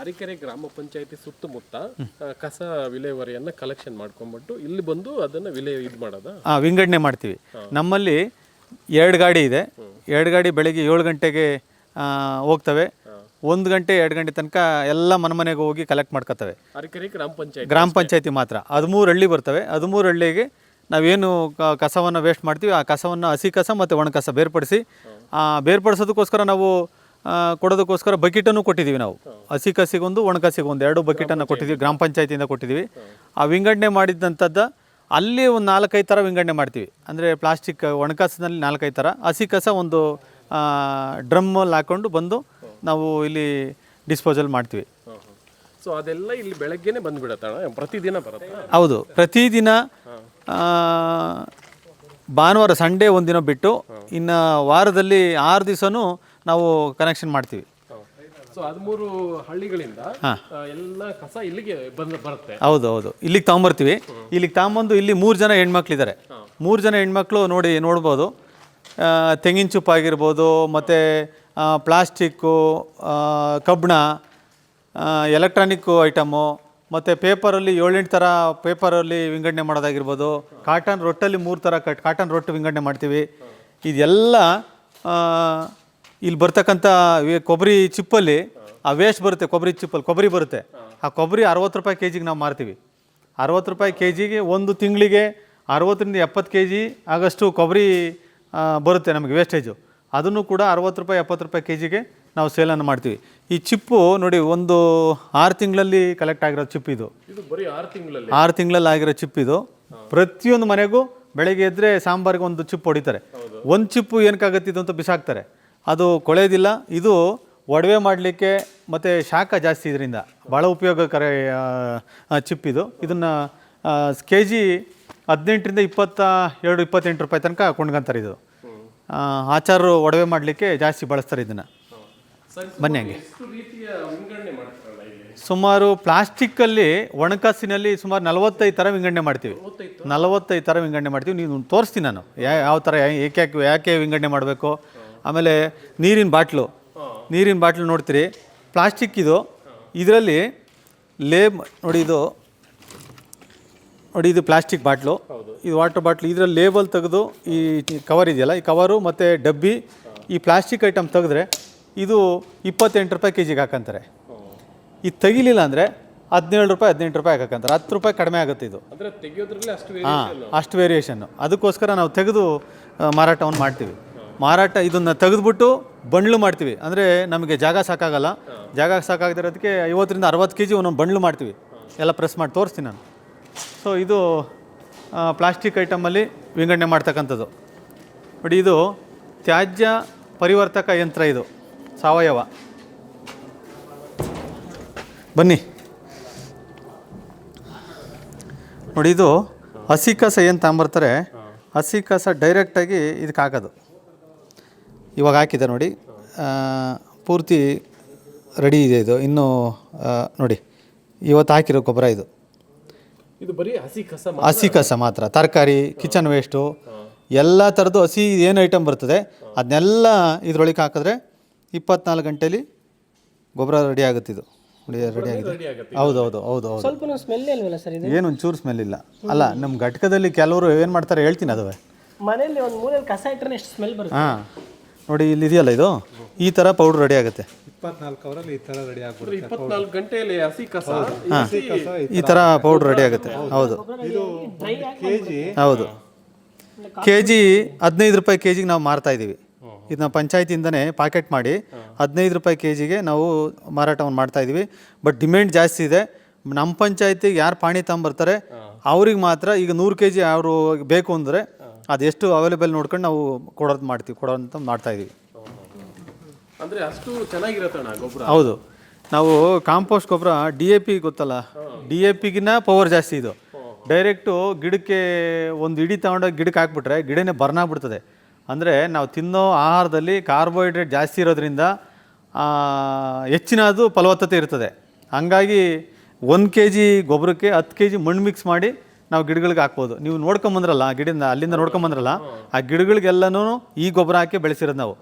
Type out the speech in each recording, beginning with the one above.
ಅರಿಕೆರೆ ಗ್ರಾಮ ಪಂಚಾಯತಿ ಸುತ್ತಮುತ್ತ ಕಸ ವಿಲೇವಾರಿಯನ್ನ ಕಲೆಕ್ಷನ್ ಮಾಡ್ಕೊಂಡ್ಬಿಟ್ಟು ಇಲ್ಲಿ ಬಂದು ಅದನ್ನ ವಿಲೇ ಇದು ಮಾಡೋದ? ಹಾಂ ವಿಂಗಡಣೆ ಮಾಡ್ತೀವಿ. ನಮ್ಮಲ್ಲಿ ಎರಡು ಗಾಡಿ ಇದೆ. ಎರಡು ಗಾಡಿ ಬೆಳಗ್ಗೆ ಏಳು ಗಂಟೆಗೆ ಹೋಗ್ತವೆ. ಒಂದು ಗಂಟೆ ಎರಡು ಗಂಟೆ ತನಕ ಎಲ್ಲ ಮನೆ ಮನೆಗೆ ಹೋಗಿ ಕಲೆಕ್ಟ್ ಮಾಡ್ಕೋತವೆ. ಅರಿಕೆರೆ ಗ್ರಾಮ ಪಂಚಾಯತ್ ಗ್ರಾಮ ಪಂಚಾಯತಿ ಮಾತ್ರ. ಹದಿಮೂರು ಹಳ್ಳಿ ಬರ್ತವೆ. ಹದಿಮೂರು ಹಳ್ಳಿಗೆ ನಾವೇನು ಕಸವನ್ನು ವೇಸ್ಟ್ ಮಾಡ್ತೀವಿ. ಆ ಕಸವನ್ನು ಹಸಿ ಕಸ ಮತ್ತು ಒಣ ಕಸ ಬೇರ್ಪಡಿಸಿ ಆ ಬೇರ್ಪಡಿಸೋದಕ್ಕೋಸ್ಕರ ನಾವು ಕೊಡೋದಕ್ಕೋಸ್ಕರ ಬಕೆಟನ್ನು ಕೊಟ್ಟಿದ್ದೀವಿ ನಾವು. ಹಸಿ ಕಸಿಗೊಂದು ಒಣ ಕಸಿಗೊಂದು ಎರಡು ಬಕೆಟನ್ನು ಕೊಟ್ಟಿದ್ದೀವಿ ಗ್ರಾಮ ಪಂಚಾಯತಿಯಿಂದ ಕೊಟ್ಟಿದ್ದೀವಿ. ಆ ವಿಂಗಡಣೆ ಮಾಡಿದಂಥದ್ದು ಅಲ್ಲಿ ಒಂದು ನಾಲ್ಕೈದು ಥರ ವಿಂಗಡಣೆ ಮಾಡ್ತೀವಿ. ಅಂದರೆ ಪ್ಲಾಸ್ಟಿಕ್ ಒಣಕಸದಲ್ಲಿ ನಾಲ್ಕೈದು ಥರ ಹಸಿ ಕಸ ಒಂದು ಡ್ರಮ್ಮಲ್ಲಿ ಹಾಕ್ಕೊಂಡು ಬಂದು ನಾವು ಇಲ್ಲಿ ಡಿಸ್ಪೋಸಲ್ ಮಾಡ್ತೀವಿ. ಸೊ ಅದೆಲ್ಲ ಇಲ್ಲಿ ಬೆಳಗ್ಗೆನೆ ಬಂದ್ಬಿಡತ್ತಣ ಪ್ರತಿದಿನ ಬರುತ್ತೆ? ಹೌದು. ಪ್ರತಿದಿನ ಭಾನುವಾರ ಸಂಡೇ ಒಂದಿನ ಬಿಟ್ಟು ಇನ್ನು ವಾರದಲ್ಲಿ ಆರು ದಿವಸನೂ ನಾವು ಕನೆಕ್ಷನ್ ಮಾಡ್ತೀವಿ. ಸೊ ಹದಿಮೂರು ಹಳ್ಳಿಗಳಿಂದ ಎಲ್ಲ ಕಸ ಇಲ್ಲಿಗೆ ಬಂದು ಬರುತ್ತೆ. ಹೌದು ಹೌದು. ಇಲ್ಲಿಗೆ ತಗೊಂಬರ್ತೀವಿ. ಇಲ್ಲಿಗೆ ತಗೊಂಬಂದು ಇಲ್ಲಿ ಮೂರು ಜನ ಹೆಣ್ಮಕ್ಳಿದ್ದಾರೆ ಮೂರು ಜನ ಹೆಣ್ಮಕ್ಳು ನೋಡಿ ನೋಡ್ಬೋದು. ತೆಂಗಿನ ಚುಪ್ಪ ಆಗಿರ್ಬೋದು ಮತ್ತು ಪ್ಲಾಸ್ಟಿಕ್ಕು ಕಬ್ಬಣ ಎಲೆಕ್ಟ್ರಾನಿಕ್ಕು ಐಟಮು ಮತ್ತು ಪೇಪರಲ್ಲಿ ಏಳೆಂಟು ಥರ ಪೇಪರಲ್ಲಿ ವಿಂಗಡಣೆ ಮಾಡೋದಾಗಿರ್ಬೋದು. ಕಾಟನ್ ರೊಟ್ಟಲ್ಲಿ ಮೂರು ಥರ ಕಟ್ ಕಾಟನ್ ರೊಟ್ಟು ವಿಂಗಡಣೆ ಮಾಡ್ತೀವಿ. ಇದೆಲ್ಲ ಇಲ್ಲಿ ಬರ್ತಕ್ಕಂಥ ಕೊಬ್ಬರಿ ಚಿಪ್ಪಲ್ಲಿ ಆ ವೇಸ್ಟ್ ಬರುತ್ತೆ ಕೊಬ್ಬರಿ ಚಿಪ್ಪಲ್ಲಿ ಕೊಬ್ಬರಿ ಬರುತ್ತೆ. ಆ ಕೊಬ್ಬರಿ ಅರವತ್ತು ರೂಪಾಯಿ ಕೆ ಜಿಗೆ ನಾವು ಮಾರ್ತೀವಿ. ಅರವತ್ತು ರೂಪಾಯಿ ಕೆ ಜಿಗೆ ಒಂದು ತಿಂಗಳಿಗೆ ಅರವತ್ತರಿಂದ ಎಪ್ಪತ್ತು ಕೆ ಜಿ ಆಗಷ್ಟು ಕೊಬ್ಬರಿ ಬರುತ್ತೆ ನಮಗೆ ವೇಸ್ಟೇಜು. ಅದನ್ನು ಕೂಡ ಅರವತ್ತು ರೂಪಾಯಿ ಎಪ್ಪತ್ತು ರೂಪಾಯಿ ಕೆ ಜಿಗೆ ನಾವು ಸೇಲನ್ನು ಮಾಡ್ತೀವಿ. ಈ ಚಿಪ್ಪು ನೋಡಿ ಒಂದು ಆರು ತಿಂಗಳಲ್ಲಿ ಕಲೆಕ್ಟ್ ಆಗಿರೋ ಚಿಪ್ ಇದು. ಇದು ಬರೀ ಆರು ತಿಂಗಳಲ್ಲಿ? ಆರು ತಿಂಗಳಲ್ಲಿ ಆಗಿರೋ ಚಿಪ್ ಇದು. ಪ್ರತಿಯೊಂದು ಮನೆಗೂ ಬೆಳಗ್ಗೆ ಎದ್ದರೆ ಸಾಂಬಾರಿಗೆ ಒಂದು ಚಿಪ್ ಹೊಡಿತಾರೆ. ಒಂದು ಚಿಪ್ಪು ಏನಕ್ಕಾಗತ್ತಿದ್ದು ಅಂತ ಬಿಸಾಕ್ತಾರೆ. ಅದು ಕೊಳೆಯೋದಿಲ್ಲ ಇದು ಒಡವೆ ಮಾಡಲಿಕ್ಕೆ ಮತ್ತು ಶಾಖ ಜಾಸ್ತಿ ಇದರಿಂದ. ಭಾಳ ಉಪಯೋಗಕರ ಚಿಪ್ ಇದು. ಇದನ್ನು ಕೆ ಜಿ ಹದಿನೆಂಟರಿಂದ ಇಪ್ಪತ್ತ ಎರಡು ಇಪ್ಪತ್ತೆಂಟು ರೂಪಾಯಿ ತನಕ ಕೊಂಡ್ಕೊಂತಾರೆ ಇದು. ಆಚಾರರು ಆಚಾರ ಒಡವೆ ಮಾಡಲಿಕ್ಕೆ ಜಾಸ್ತಿ ಬಳಸ್ತಾರೆ ಇದನ್ನು. ಬನ್ನಿ ಹಂಗೆ. ಸುಮಾರು ಪ್ಲಾಸ್ಟಿಕ್ಕಲ್ಲಿ ಒಣಕಾಸಿನಲ್ಲಿ ಸುಮಾರು ನಲವತ್ತೈದು ಥರ ವಿಂಗಡಣೆ ಮಾಡ್ತೀವಿ. ನಲವತ್ತೈದು ಥರ ವಿಂಗಡಣೆ ಮಾಡ್ತೀವಿ. ನೀವು ತೋರಿಸ್ತೀನಿ ನಾನು. ಯಾವ ಥರ ಯಾಕೆ ಯಾಕೆ ವಿಂಗಡಣೆ ಮಾಡಬೇಕು? ಆಮೇಲೆ ನೀರಿನ ಬಾಟ್ಲು. ನೀರಿನ ಬಾಟ್ಲು ನೋಡ್ತೀರಿ. ಪ್ಲಾಸ್ಟಿಕ್ ಇದು. ಇದರಲ್ಲಿ ಲೇಬ್ ನೋಡಿ ಇದು. ನೋಡಿ ಇದು ಪ್ಲಾಸ್ಟಿಕ್ ಬಾಟ್ಲು. ಇದು ವಾಟರ್ ಬಾಟ್ಲು. ಇದರಲ್ಲಿ ಲೇಬಲ್ ತೆಗೆದು ಈ ಕವರ್ ಇದೆಯಲ್ಲ ಈ ಕವರು ಮತ್ತು ಡಬ್ಬಿ ಈ ಪ್ಲಾಸ್ಟಿಕ್ ಐಟಮ್ ತೆಗೆದ್ರೆ ಇದು ಇಪ್ಪತ್ತೆಂಟು ರೂಪಾಯಿ ಕೆ ಜಿಗೆ ಹಾಕಂತಾರೆ ಇದು ತೆಗಿಲಿಲ್ಲ ಅಂದರೆ ಹದಿನೇಳು ರೂಪಾಯಿ ಹದಿನೆಂಟು ರೂಪಾಯಿ ಹಾಕಂತಾರೆ. ಹತ್ತು ರೂಪಾಯಿ ಕಡಿಮೆ ಆಗುತ್ತೆ ಇದು. ಹಾಂ ಅಷ್ಟು ವೇರಿಯೇಷನ್ನು ಅದಕ್ಕೋಸ್ಕರ ನಾವು ತೆಗೆದು ಮಾರಾಟವನ್ನು ಮಾಡ್ತೀವಿ. ಮಾರಾಟ ಇದನ್ನು ತೆಗೆದುಬಿಟ್ಟು ಬಂಡ್ಲು ಮಾಡ್ತೀವಿ. ಅಂದರೆ ನಮಗೆ ಜಾಗ ಸಾಕಾಗಲ್ಲ. ಜಾಗ ಸಾಕಾಗದಿರೋದಕ್ಕೆ ಐವತ್ತರಿಂದ ಅರವತ್ತು ಕೆ ಜಿ ಒಂದೊಂದು ಬಂಡ್ಲು ಮಾಡ್ತೀವಿ. ಎಲ್ಲ ಪ್ರೆಸ್ ಮಾಡಿ ತೋರಿಸ್ತೀನಿ ನಾನು. ಸೊ ಇದು ಪ್ಲಾಸ್ಟಿಕ್ ಐಟಮಲ್ಲಿ ವಿಂಗಡಣೆ ಮಾಡ್ತಕ್ಕಂಥದ್ದು. ನೋಡಿ, ಇದು ತ್ಯಾಜ್ಯ ಪರಿವರ್ತಕ ಯಂತ್ರ ಇದು. ಸಾವಯವ. ಬನ್ನಿ. ನೋಡಿ, ಇದು ಹಸಿ ಕಸ ಏನು ತಗೊಂಬರ್ತಾರೆ? ಹಸಿ ಕಸ ಡೈರೆಕ್ಟಾಗಿ ಇದಕ್ಕೆ ಹಾಕೋದು ಇವಾಗ ಹಾಕಿದೆ ನೋಡಿ. ಪೂರ್ತಿ ರೆಡಿ ಇದೆ ಇದು. ಇನ್ನೂ ನೋಡಿ ಇವತ್ತು ಹಾಕಿರೋ ಗೊಬ್ಬರ ಇದು. ಇದು ಬರೀ ಹಸಿ ಕಸ ಹಸಿ ಕಸ ಮಾತ್ರ. ತರಕಾರಿ ಕಿಚನ್ ವೇಸ್ಟು ಎಲ್ಲ ಥರದ್ದು ಹಸಿ ಏನು ಐಟಮ್ ಬರ್ತದೆ ಅದನ್ನೆಲ್ಲ ಇದ್ರೊಳಗೆ ಹಾಕಿದ್ರೆ ಇಪ್ಪತ್ನಾಲ್ಕು ಗಂಟೇಲಿ ಗೊಬ್ಬರ ರೆಡಿ ಆಗುತ್ತೆ ಇದು. ರೆಡಿ ಆಗಿದೆ. ಹೌದು ಹೌದು ಹೌದು ಹೌದು ಸ್ವಲ್ಪ ಸ್ಮೆಲ್ ಇಲ್ವಲ್ಲ ಸರ್ ಇದು? ಏನು ಒಂಚೂರು ಸ್ಮೆಲ್ ಇಲ್ಲ. ಅಲ್ಲ ನಮ್ಮ ಘಟಕದಲ್ಲಿ ಕೆಲವರು ಏನು ಮಾಡ್ತಾರೆ ಹೇಳ್ತೀನಿ ಅದುವೆ. ಮನೆಯಲ್ಲಿ ಒಂದು ಮೂಲೆಯಲ್ಲಿ ಕಸ ಇಟ್ಟರೆ ಎಷ್ಟು ಸ್ಮೆಲ್ ಬರುತ್ತೆ. ಹಾಂ. ನೋಡಿ ಇಲ್ಲಿ ಇದೆಯಲ್ಲ ಇದು? ಈ ಥರ ಪೌಡ್ರ್ ರೆಡಿ ಆಗುತ್ತೆ. ಇಪ್ಪತ್ನಾಲ್ಕು ಅವರಲ್ಲಿ ಈ ಥರ ರೆಡಿ ಆಗ್ಬಿಡುತ್ತೆ ಇಪ್ಪತ್ನಾಲ್ಕು ಗಂಟೆಯಲ್ಲಿ ಹಸಿ ಕಸ ಈ ಥರ ಪೌಡ್ರ್ ರೆಡಿ ಆಗುತ್ತೆ. ಹೌದು. ಇದು ಕೆ ಜಿ ಹೌದು. ಕೆ ಜಿ ಹದಿನೈದು ರೂಪಾಯಿ ಕೆ ಜಿಗೆ ನಾವು ಮಾರ್ತಾ ಇದ್ದೀವಿ ಇದನ್ನ ಪಂಚಾಯತಿಯಿಂದನೇ ಪ್ಯಾಕೆಟ್ ಮಾಡಿ ಹದಿನೈದು ರೂಪಾಯಿ ಕೆ ಜಿಗೆ ನಾವು ಮಾರಾಟವನ್ನು ಮಾಡ್ತಾ ಇದ್ದೀವಿ ಬಟ್ ಡಿಮ್ಯಾಂಡ್ ಜಾಸ್ತಿ ಇದೆ. ನಮ್ಮ ಪಂಚಾಯತಿಗೆ ಯಾರು ಪಾಣಿ ತಗೊಂಬರ್ತಾರೆ ಅವ್ರಿಗೆ ಮಾತ್ರ ಈಗ ನೂರು ಕೆ ಜಿ ಅವರು ಬೇಕು ಅಂದರೆ ಅದೆಷ್ಟು ಅವೈಲೇಬಲ್ ನೋಡ್ಕೊಂಡು ನಾವು ಕೊಡೋದು ಮಾಡ್ತೀವಿ ಕೊಡೋಂತ ಮಾಡ್ತಾ ಇದೀವಿ. ಅಂದ್ರೆ ಅಷ್ಟು ಚೆನ್ನಾಗಿರತ್ತಣ್ಣ ಗೊಬ್ಬರ? ಹೌದು. ನಾವು ಕಾಂಪೋಸ್ಟ್ ಗೊಬ್ಬರ ಡಿ ಎ ಪಿ ಗೊತ್ತಲ್ಲ? ಡಿ ಎ ಪಿಗಿನ ಪವರ್ ಜಾಸ್ತಿ ಇದು. ಡೈರೆಕ್ಟು ಗಿಡಕ್ಕೆ ಒಂದು ಇಡಿ ತಗೊಂಡೋಗಿ ಗಿಡಕ್ಕೆ ಹಾಕ್ಬಿಟ್ರೆ ಗಿಡನೇ ಬರ್ನ್ ಆಗ್ಬಿಡ್ತದೆ. ಅಂದರೆ ನಾವು ತಿನ್ನೋ ಆಹಾರದಲ್ಲಿ ಕಾರ್ಬೋಹೈಡ್ರೇಟ್ ಜಾಸ್ತಿ ಇರೋದ್ರಿಂದ ಹೆಚ್ಚಿನದು ಫಲವತ್ತತೆ ಇರ್ತದೆ. ಹಂಗಾಗಿ ಒಂದು ಕೆ ಜಿ ಗೊಬ್ಬರಕ್ಕೆ ಹತ್ತು ಕೆ ಜಿ ಮಣ್ಣು ಮಿಕ್ಸ್ ಮಾಡಿ ನಾವು ಗಿಡಗಳಿಗೆ ಹಾಕ್ಬೋದು. ನೀವು ನೋಡ್ಕೊಂಬಂದ್ರಲ್ಲ ಗಿಡದಿಂದ ಅಲ್ಲಿಂದ ನೋಡ್ಕೊಂಬಂದ್ರಲ್ಲ ಆ ಗಿಡಗಳಿಗೆಲ್ಲನೂ ಈ ಗೊಬ್ಬರ ಹಾಕಿ ಬೆಳೆಸಿರೋದು ನಾವು.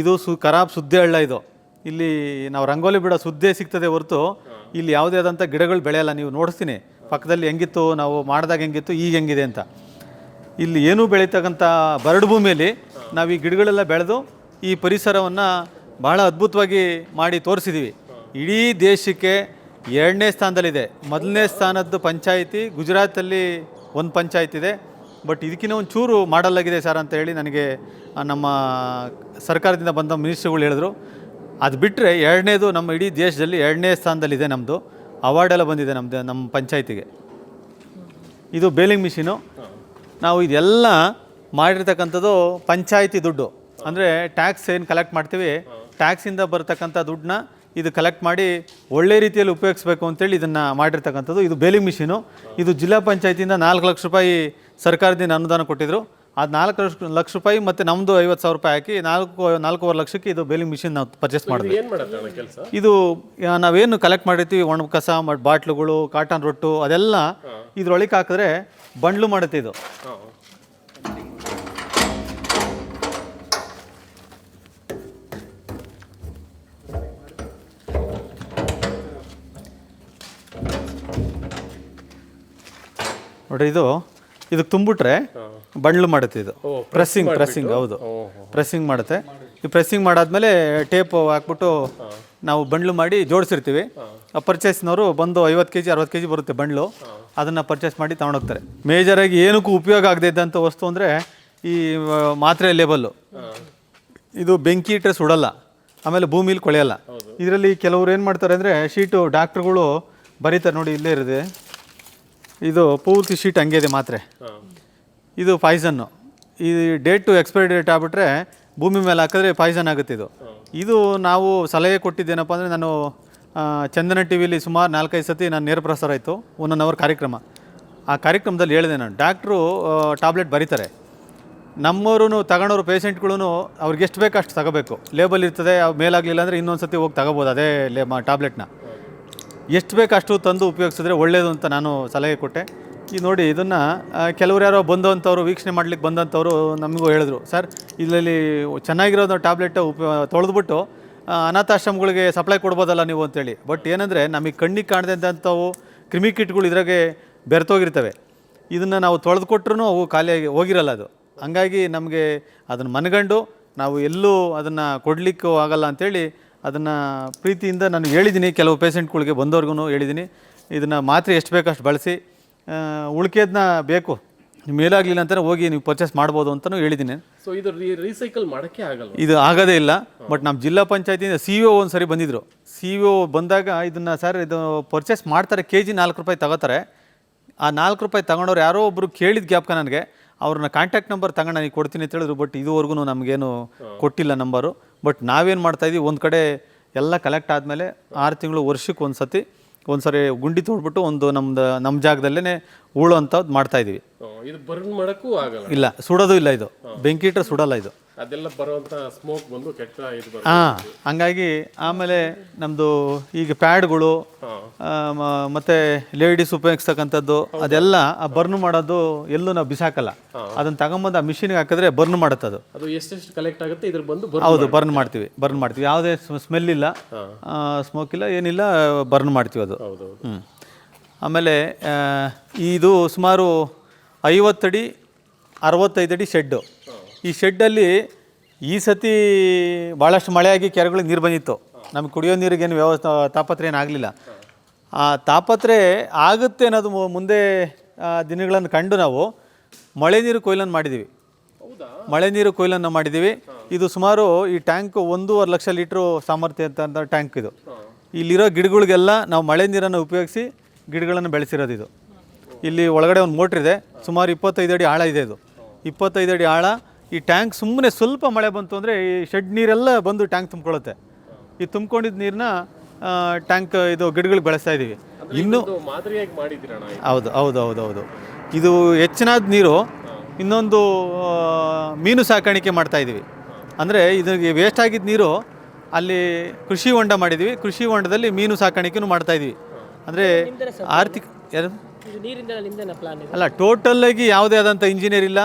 ಇದು ಸು ಖರಾಬ್ ಸುದ್ದಿ ಹಳ್ಳ ಇದು. ಇಲ್ಲಿ ನಾವು ರಂಗೋಲಿ ಬಿಡೋ ಸುದ್ದೇ ಸಿಗ್ತದೆ ಹೊರತು, ಇಲ್ಲಿ ಯಾವುದೇ ಆದಂಥ ಗಿಡಗಳು ಬೆಳೆಯಲ್ಲ, ನೀವು ನೋಡಿಸ್ತೀನಿ. ಪಕ್ಕದಲ್ಲಿ ಹೆಂಗಿತ್ತು, ನಾವು ಮಾಡಿದಾಗ ಹೆಂಗಿತ್ತು, ಈಗ ಹೆಂಗಿದೆ ಅಂತ. ಇಲ್ಲಿ ಏನೂ ಬೆಳೀತಕ್ಕಂಥ ಬರಡು ಭೂಮಿಯಲ್ಲಿ ನಾವು ಈ ಗಿಡಗಳೆಲ್ಲ ಬೆಳೆದು ಈ ಪರಿಸರವನ್ನು ಬಹಳ ಅದ್ಭುತವಾಗಿ ಮಾಡಿ ತೋರಿಸಿದ್ದೀವಿ ಇಡೀ ದೇಶಕ್ಕೆ ಎರಡನೇ ಸ್ಥಾನದಲ್ಲಿದೆ. ಮೊದಲನೇ ಸ್ಥಾನದ್ದು ಪಂಚಾಯಿತಿ, ಗುಜರಾತಲ್ಲಿ ಒಂದು ಪಂಚಾಯತ್ ಇದೆ. ಬಟ್ ಇದಕ್ಕಿಂತ ಒಂದು ಚೂರು ಮಾಡಲಾಗಿದೆ ಸರ್ ಅಂತ ಹೇಳಿ ನನಗೆ ನಮ್ಮ ಸರ್ಕಾರದಿಂದ ಬಂದ ಮಿನಿಸ್ಟ್ರುಗಳು ಹೇಳಿದ್ರು. ಅದು ಬಿಟ್ಟರೆ ಎರಡನೇದು ನಮ್ಮ ಇಡೀ ದೇಶದಲ್ಲಿ ಎರಡನೇ ಸ್ಥಾನದಲ್ಲಿದೆ ನಮ್ಮದು ಅವಾರ್ಡೆಲ್ಲ ಬಂದಿದೆ ನಮ್ಮದು ನಮ್ಮ ಪಂಚಾಯತಿಗೆ. ಇದು ಬೇಲಿಂಗ್ ಮಿಷಿನು ನಾವು ಇದೆಲ್ಲ ಮಾಡಿರ್ತಕ್ಕಂಥದ್ದು ಪಂಚಾಯಿತಿ ದುಡ್ಡು. ಅಂದರೆ ಟ್ಯಾಕ್ಸ್ ಏನು ಕಲೆಕ್ಟ್ ಮಾಡ್ತೀವಿ ಟ್ಯಾಕ್ಸಿಂದ ಬರ್ತಕ್ಕಂಥ ದುಡ್ಡನ್ನ ಇದು ಕಲೆಕ್ಟ್ ಮಾಡಿ ಒಳ್ಳೆ ರೀತಿಯಲ್ಲಿ ಉಪಯೋಗಿಸ್ಬೇಕು ಅಂತೇಳಿ ಇದನ್ನು ಮಾಡಿರ್ತಕ್ಕಂಥದ್ದು. ಇದು ಬೇಲಿಂಗ್ ಮಿಷಿನು ಇದು ಜಿಲ್ಲಾ ಪಂಚಾಯತಿಯಿಂದ ನಾಲ್ಕು ಲಕ್ಷ ರೂಪಾಯಿ ಸರ್ಕಾರದಿಂದ ಅನುದಾನ ಕೊಟ್ಟಿದ್ರು. ಅದು ನಾಲ್ಕು ಲಕ್ಷ ಲಕ್ಷ ರೂಪಾಯಿ ಮತ್ತು ನಮ್ಮದು ಐವತ್ತು ಸಾವಿರ ರೂಪಾಯಿ ಹಾಕಿ ನಾಲ್ಕು ನಾಲ್ಕೂವರೆ ಲಕ್ಷಕ್ಕೆ ಇದು ಬೇಲಿಂಗ್ ಮಿಷಿನ್ ನಾವು ಪರ್ಚೇಸ್ ಮಾಡಿದ್ವಿ. ಇದು ನಾವೇನು ಕಲೆಕ್ಟ್ ಮಾಡಿರ್ತೀವಿ ಒಣ ಕಸ ಮತ್ತು ಬಾಟ್ಲುಗಳು ಕಾಟನ್ ರೊಟ್ಟು ಅದೆಲ್ಲ ಇದ್ರೊಳಗೆ ಹಾಕಿದ್ರೆ ಬಂಡ್ಲು ಮಾಡುತ್ತೆ ಇದು. ನೋಡ್ರಿ ಇದು ಇದಕ್ಕೆ ತುಂಬಿಟ್ರೆ ಬಂಡ್ಲು ಮಾಡುತ್ತೆ ಇದು. ಪ್ರೆಸ್ಸಿಂಗ್ ಪ್ರೆಸ್ಸಿಂಗ್ ಹೌದು. ಪ್ರೆಸ್ಸಿಂಗ್ ಮಾಡುತ್ತೆ. ಈ ಪ್ರೆಸ್ಸಿಂಗ್ ಮಾಡಾದ್ಮೇಲೆ ಟೇಪ್ ಹಾಕ್ಬಿಟ್ಟು ನಾವು ಬಂಡ್ಲು ಮಾಡಿ ಜೋಡಿಸಿರ್ತೀವಿ. ಆ ಪರ್ಚೇಸ್ನವರು ಬಂದು ಐವತ್ತು ಕೆ ಜಿ ಅರವತ್ತು ಕೆ ಜಿ ಬರುತ್ತೆ ಬಂಡ್ಲು. ಅದನ್ನು ಪರ್ಚೇಸ್ ಮಾಡಿ ತೊಗೊಂಡೋಗ್ತಾರೆ ಮೇಜರಾಗಿ ಏನಕ್ಕೂ ಉಪಯೋಗ ಆಗದೆ ಇದ್ದಂಥ ವಸ್ತು ಅಂದರೆ ಈ ಮಾತ್ರೆ ಲೇಬಲ್ಲು ಇದು ಬೆಂಕಿ ಇಟ್ಟರೆ ಸುಡಲ್ಲ. ಆಮೇಲೆ ಭೂಮಿಲಿ ಕೊಳೆಯಲ್ಲ. ಇದರಲ್ಲಿ ಕೆಲವರು ಏನು ಮಾಡ್ತಾರೆ ಅಂದರೆ ಶೀಟು ಡಾಕ್ಟ್ರುಗಳು ಬರೀತಾರೆ ನೋಡಿ ಇಲ್ಲೇ ಇರಿದೆ. ಇದು ಪೂರ್ತಿ ಶೀಟ್ ಹಂಗೆ ಇದೆ ಮಾತ್ರೆ. ಇದು ಪಾಯ್ಸನ್ನು. ಈ ಡೇಟ್ ಟು ಎಕ್ಸ್ಪೈರಿ ಡೇಟ್ ಆಗ್ಬಿಟ್ರೆ ಭೂಮಿ ಮೇಲೆ ಹಾಕಿದ್ರೆ ಪಾಯ್ಸನ್ ಆಗುತ್ತೆ ಇದು. ಇದು ನಾವು ಸಲಹೆ ಕೊಟ್ಟಿದ್ದೇನಪ್ಪ ಅಂದರೆ ನಾನು ಚಂದನ ಟಿ ವಿಲಿ ಸುಮಾರು ನಾಲ್ಕೈದು ಸತಿ ನಾನು ನೇರ ಪ್ರಸಾರ ಆಯಿತು ಒನ್ ಒನ್ ಅವರ್ ಕಾರ್ಯಕ್ರಮ. ಆ ಕಾರ್ಯಕ್ರಮದಲ್ಲಿ ಹೇಳಿದೆ ನಾನು ಡಾಕ್ಟ್ರು ಟ್ಯಾಬ್ಲೆಟ್ ಬರೀತಾರೆ. ನಮ್ಮವರು ತಗೊಳೋರು ಪೇಷೆಂಟ್ಗಳೂ ಅವ್ರಿಗೆ ಎಷ್ಟು ಬೇಕು ಅಷ್ಟು ತಗೋಬೇಕು. ಲೇಬಲ್ ಇರ್ತದೆ ಮೇಲಾಗಲಿಲ್ಲ ಅಂದರೆ ಇನ್ನೊಂದು ಸತಿ ಹೋಗಿ ತಗೋಬೋದು ಅದೇ ಲೇ ಟಾಬ್ಲೆಟ್ನ ಎಷ್ಟು ಬೇಕು ಅಷ್ಟು ತಂದು ಉಪಯೋಗಿಸಿದ್ರೆ ಒಳ್ಳೆಯದು ಅಂತ ನಾನು ಸಲಹೆ ಕೊಟ್ಟೆ. ಈ ನೋಡಿ ಇದನ್ನು ಕೆಲವರು ಯಾರೋ ಬಂದಂಥವ್ರು, ವೀಕ್ಷಣೆ ಮಾಡ್ಲಿಕ್ಕೆ ಬಂದಂಥವ್ರು ನಮಗೂ ಹೇಳಿದ್ರು. ಸರ್, ಇದರಲ್ಲಿ ಚೆನ್ನಾಗಿರೋದು ಟ್ಯಾಬ್ಲೆಟ್ ಉಪ, ತೊಳೆದ್ಬಿಟ್ಟು ಅನಾಥಾಶ್ರಮಗಳಿಗೆ ಸಪ್ಲೈ ಕೊಡ್ಬೋದಲ್ಲ ನೀವು ಅಂತೇಳಿ. ಬಟ್ ಏನಂದರೆ ನಮಗೆ ಕಣ್ಣಿಗೆ ಕಾಣದಂಥವು ಕ್ರಿಮಿಕೀಟ್ಗಳು ಇದ್ರಾಗೆ ಬೆರೆತೋಗಿರ್ತವೆ. ಇದನ್ನು ನಾವು ತೊಳೆದು ಕೊಟ್ಟರು ಅವು ಖಾಲಿಯಾಗಿ ಹೋಗಿರಲ್ಲ ಅದು. ಹಂಗಾಗಿ ನಮಗೆ ಅದನ್ನು ಮನಗಂಡು ನಾವು ಎಲ್ಲೂ ಅದನ್ನು ಕೊಡಲಿಕ್ಕೂ ಆಗಲ್ಲ ಅಂಥೇಳಿ ಅದನ್ನು ಪ್ರೀತಿಯಿಂದ ನಾನು ಹೇಳಿದ್ದೀನಿ. ಕೆಲವು ಪೇಷೆಂಟ್ಗಳಿಗೆ ಬಂದವ್ರಿಗೂ ಹೇಳಿದ್ದೀನಿ. ಇದನ್ನು ಮಾತ್ರೆ ಎಷ್ಟು ಬೇಕೋ ಅಷ್ಟು ಬಳಸಿ. ಉಳ್ಕೆದನ್ನ ಬೇಕು. ಮೇಲಾಗಲಿಲ್ಲ ಅಂತಲೇ ಹೋಗಿ ನೀವು ಪರ್ಚೇಸ್ ಮಾಡ್ಬೋದು ಅಂತಲೂ ಹೇಳಿದ್ದೀನಿ. ಸೊ ಇದು ರೀಸೈಕಲ್ ಮಾಡೋಕ್ಕೆ ಆಗಲ್ಲ ಇದು ಆಗೋದೇ ಇಲ್ಲ. ಬಟ್ ನಮ್ಮ ಜಿಲ್ಲಾ ಪಂಚಾಯತಿಯಿಂದ ಸಿ ಒ ಒಂದು ಸರಿ ಬಂದಿದ್ದರು ಸಿ ಒ ಬಂದಾಗ ಇದನ್ನು ಸರ್ ಇದು ಪರ್ಚೇಸ್ ಮಾಡ್ತಾರೆ. ಕೆ ಜಿ ನಾಲ್ಕು ರೂಪಾಯಿ ತಗೋತಾರೆ. ಆ ನಾಲ್ಕು ರೂಪಾಯಿ ತಗೊಂಡವ್ರು ಯಾರೋ ಒಬ್ಬರು ಕೇಳಿದ ಗ್ಯಾಪ್ಕ ನನಗೆ. ಅವ್ರನ್ನ ಕಾಂಟ್ಯಾಕ್ಟ್ ನಂಬರ್ ತಗೊಂಡು ನನಗೆ ಕೊಡ್ತೀನಿ ಅಂತ ಹೇಳಿದ್ರು ಬಟ್ ಇದುವರೆಗೂ ನಮಗೇನು ಕೊಟ್ಟಿಲ್ಲ ನಂಬರು ಬಟ್ ನಾವೇನು ಮಾಡ್ತಾಯಿದ್ವಿ ಒಂದು ಕಡೆ ಎಲ್ಲ ಕಲೆಕ್ಟ್ ಆದಮೇಲೆ ಆರು ತಿಂಗಳು ವರ್ಷಕ್ಕೆ ಒಂದು ಸತಿ ಒಂದು ಸರಿ ಗುಂಡಿ ತೊಡ್ಬಿಟ್ಟು ಒಂದು ನಮ್ದು ನಮ್ಮ ಜಾಗದಲ್ಲೇ ಉಳು ಅಂಥದ್ದು ಮಾಡ್ತಾಯಿದ್ದೀವಿ. ಇದು ಬರ್ನ್ ಮಾಡಕ್ಕೂ ಆಗಲ್ಲ. ಇಲ್ಲ ಸುಡೋದು ಇಲ್ಲ ಇದು. ಬೆಂಕಿ ಇಟ್ಟರೆ ಸುಡಲ್ಲ ಇದು. ಅದೆಲ್ಲ ಬರುವಂತ ಸ್ಮೋಕ್ ಬಂದು ಕೆಟ್ಟ ಇದು ಬರುತ್ತೆ. ಹಾಂ ಹಂಗಾಗಿ ಆಮೇಲೆ ನಮ್ಮದು ಈಗ ಪ್ಯಾಡ್ಗಳು ಮತ್ತು ಲೇಡೀಸ್ ಉಪಯೋಗಿಸ್ತಕ್ಕಂಥದ್ದು ಅದೆಲ್ಲ ಆ ಬರ್ನ್ ಮಾಡೋದು ಎಲ್ಲೂ ನಾವು ಬಿಸಾಕಲ್ಲ. ಅದನ್ನ ತಗೊಂಬಂದು ಆ ಮಿಷಿನ್ಗೆ ಹಾಕಿದ್ರೆ ಬರ್ನ್ ಮಾಡುತ್ತೆ ಅದು ಅದು ಎಷ್ಟೆಷ್ಟು ಕಲೆಕ್ಟ್ ಆಗುತ್ತೆ ಇದ್ರ ಬಂದು ಹೌದು ಬರ್ನ್ ಮಾಡ್ತೀವಿ ಬರ್ನ್ ಮಾಡ್ತೀವಿ. ಯಾವುದೇ ಸ್ಮೆಲ್ ಇಲ್ಲ ಸ್ಮೋಕ್ ಇಲ್ಲ ಏನಿಲ್ಲ ಬರ್ನ್ ಮಾಡ್ತೀವಿ ಅದು. ಹೌದು ಆಮೇಲೆ ಆ, ಇದು ಸುಮಾರು ಐವತ್ತಡಿ ಅರವತ್ತೈದು ಅಡಿ ಶೆಡ್ಡು ಈ ಶೆಡ್ಡಲ್ಲಿ ಈ ಸತಿ ಭಾಳಷ್ಟು ಮಳೆಯಾಗಿ ಕೆರೆಗಳಿಗೆ ನೀರು ಬಂದಿತ್ತು. ನಮ್ಗೆ ಕುಡಿಯೋ ನೀರಿಗೇನು ವ್ಯವಸ್ಥೆ ತಾಪತ್ರೆ ಏನಾಗಲಿಲ್ಲ ಆ ತಾಪತ್ರೆ ಆಗುತ್ತೆ ಅನ್ನೋದು ಮುಂದೆ ದಿನಗಳನ್ನು ಕಂಡು ನಾವು. ಮಳೆ ನೀರು ಕೊಯ್ಲನ್ನು ಮಾಡಿದ್ದೀವಿ. ಮಳೆ ನೀರು ಕೊಯ್ಲನ್ನು ಮಾಡಿದ್ದೀವಿ. ಇದು ಸುಮಾರು ಈ ಟ್ಯಾಂಕ್ ಒಂದೂವರೆ ಲಕ್ಷ ಲೀಟ್ರು ಸಾಮರ್ಥ್ಯ ಅಂತ ಟ್ಯಾಂಕ್ ಇದು. ಇಲ್ಲಿರೋ ಗಿಡಗಳಿಗೆಲ್ಲ ನಾವು ಮಳೆ ನೀರನ್ನು ಉಪಯೋಗಿಸಿ ಗಿಡಗಳನ್ನು ಬೆಳೆಸಿರೋದು ಇದು. ಇಲ್ಲಿ ಒಳಗಡೆ ಒಂದು ಮೋಟ್ರ್ ಇದೆ. ಸುಮಾರು ಇಪ್ಪತ್ತೈದು ಅಡಿ ಆಳ ಇದೆ ಇದು. ಇಪ್ಪತ್ತೈದು ಅಡಿ ಆಳ ಈ ಟ್ಯಾಂಕ್ ಸುಮ್ಮನೆ ಸ್ವಲ್ಪ ಮಳೆ ಬಂತು ಅಂದರೆ ಈ ಶೆಡ್ ನೀರೆಲ್ಲ ಬಂದು ಟ್ಯಾಂಕ್ ತುಂಬ್ಕೊಳ್ಳುತ್ತೆ. ಈ ತುಂಬಿಕೊಂಡಿದ್ದ ನೀರನ್ನ ಟ್ಯಾಂಕ್ ಇದು ಗಿಡಗಳಿಗೆ ಬೆಳೆಸ್ತಾ ಇದ್ದೀವಿ ಇನ್ನು ಮಾದರಿಯಾಗಿ ಹೌದು ಹೌದು ಹೌದು ಹೌದು. ಇದು ಹೆಚ್ಚಿನಾದ ನೀರು ಇನ್ನೊಂದು ಮೀನು ಸಾಕಾಣಿಕೆ ಮಾಡ್ತಾ ಇದ್ದೀವಿ ಅಂದರೆ ಇದಕ್ಕೆ ವೇಸ್ಟ್ ಆಗಿದ್ದ ನೀರು ಅಲ್ಲಿ ಕೃಷಿ ಹೊಂಡ ಮಾಡಿದ್ದೀವಿ ಕೃಷಿ ಹೊಂಡದಲ್ಲಿ ಮೀನು ಸಾಕಾಣಿಕೆನೂ ಮಾಡ್ತಾ ಇದ್ದೀವಿ ಅಂದರೆ ಆರ್ಥಿಕ ಯಾರು? ಅಲ್ಲ ಟೋಟಲ್ಲಾಗಿ ಯಾವುದೇ ಆದಂಥ ಇಂಜಿನಿಯರ್ ಇಲ್ಲ.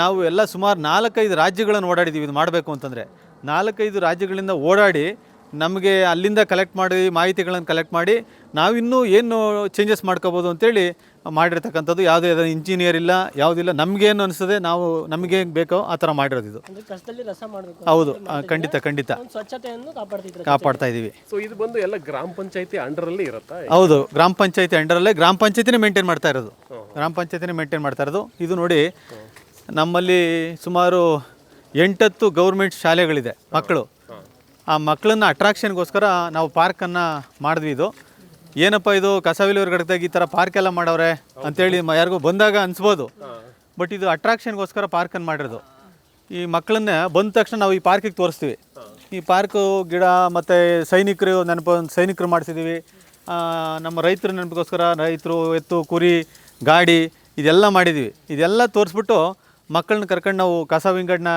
ನಾವು ಎಲ್ಲ ಸುಮಾರು ನಾಲ್ಕೈದು ರಾಜ್ಯಗಳನ್ನು ಓಡಾಡಿದ್ದೀವಿ ಇದು ಮಾಡಬೇಕು ಅಂತಂದರೆ. ನಾಲ್ಕೈದು ರಾಜ್ಯಗಳಿಂದ ಓಡಾಡಿ ನಮಗೆ ಅಲ್ಲಿಂದ ಕಲೆಕ್ಟ್ ಮಾಡಿ ಮಾಹಿತಿಗಳನ್ನು ಕಲೆಕ್ಟ್ ಮಾಡಿ ನಾವಿನ್ನೂ ಏನು ಚೇಂಜಸ್ ಮಾಡ್ಕೋಬೋದು ಅಂತೇಳಿ ಮಾಡಿರ್ತಕ್ಕಂಥದ್ದು ಯಾವುದೇ ಇಂಜಿನಿಯರ್ ಇಲ್ಲ ಯಾವುದಿಲ್ಲ ನಮಗೇನು ಅನಿಸ್ತದೆ ನಾವು ನಮಗೆ ಬೇಕೋ ಆ ಥರ ಮಾಡಿರೋದು ಇದು ಅಂದ್ರೆ ಕಸದಲ್ಲಿ ರಸ ಮಾಡಬೇಕು ಹೌದು ಖಂಡಿತ ಖಂಡಿತ. ಕಾಪಾಡ್ತಾ ಇದ್ದೀವಿ. ಸೊ ಇದು ಬಂದು ಎಲ್ಲ ಗ್ರಾಮ ಪಂಚಾಯತಿ ಅಂಡರಲ್ಲಿ ಇರುತ್ತಾ? ಹೌದು ಗ್ರಾಮ ಪಂಚಾಯತಿ ಅಂಡರಲ್ಲೇ ಗ್ರಾಮ ಪಂಚಾಯತಿನೇ ಮೇಂಟೈನ್ ಮಾಡ್ತಾ ಇರೋದು. ಗ್ರಾಮ ಪಂಚಾಯತಿನೇ ಮೇಂಟೈನ್ ಮಾಡ್ತಾ ಇರೋದು. ಇದು ನೋಡಿ ನಮ್ಮಲ್ಲಿ ಸುಮಾರು ಎಂಟತ್ತು ಗೌರ್ಮೆಂಟ್ ಶಾಲೆಗಳಿದೆ ಮಕ್ಕಳು. ಆ ಮಕ್ಕಳನ್ನ ಅಟ್ರಾಕ್ಷನ್ಗೋಸ್ಕರ ನಾವು ಪಾರ್ಕನ್ನು ಮಾಡಿದ್ವಿ ಇದು. ಏನಪ್ಪ ಇದು ಕಸ ವಿಲೇವಾರಿ ಘಟಕದಾಗ ಈ ಥರ ಪಾರ್ಕ್ ಎಲ್ಲ ಮಾಡವ್ರೆ ಅಂತೇಳಿ ಯಾರಿಗೂ ಬಂದಾಗ ಅನಿಸ್ಬೋದು. ಬಟ್ ಇದು ಅಟ್ರಾಕ್ಷನ್ಗೋಸ್ಕರ ಪಾರ್ಕನ್ನು ಮಾಡಿರೋದು. ಈ ಮಕ್ಕಳನ್ನ ಬಂದ ತಕ್ಷಣ ನಾವು ಈ ಪಾರ್ಕಿಗೆ ತೋರಿಸ್ತೀವಿ. ಈ ಪಾರ್ಕು ಗಿಡ ಮತ್ತು ಸೈನಿಕರು ನೆನಪು, ಸೈನಿಕರು ಮಾಡಿಸಿದ್ದೀವಿ ನಮ್ಮ ರೈತರು ನೆನಪಿಗೋಸ್ಕರ ರೈತರು, ಎತ್ತು, ಕುರಿ, ಗಾಡಿ ಇದೆಲ್ಲ ಮಾಡಿದ್ದೀವಿ ಇದೆಲ್ಲ ತೋರಿಸ್ಬಿಟ್ಟು ಮಕ್ಕಳನ್ನ ಕರ್ಕೊಂಡು ನಾವು ಕಸ ವಿಂಗಡ್ನ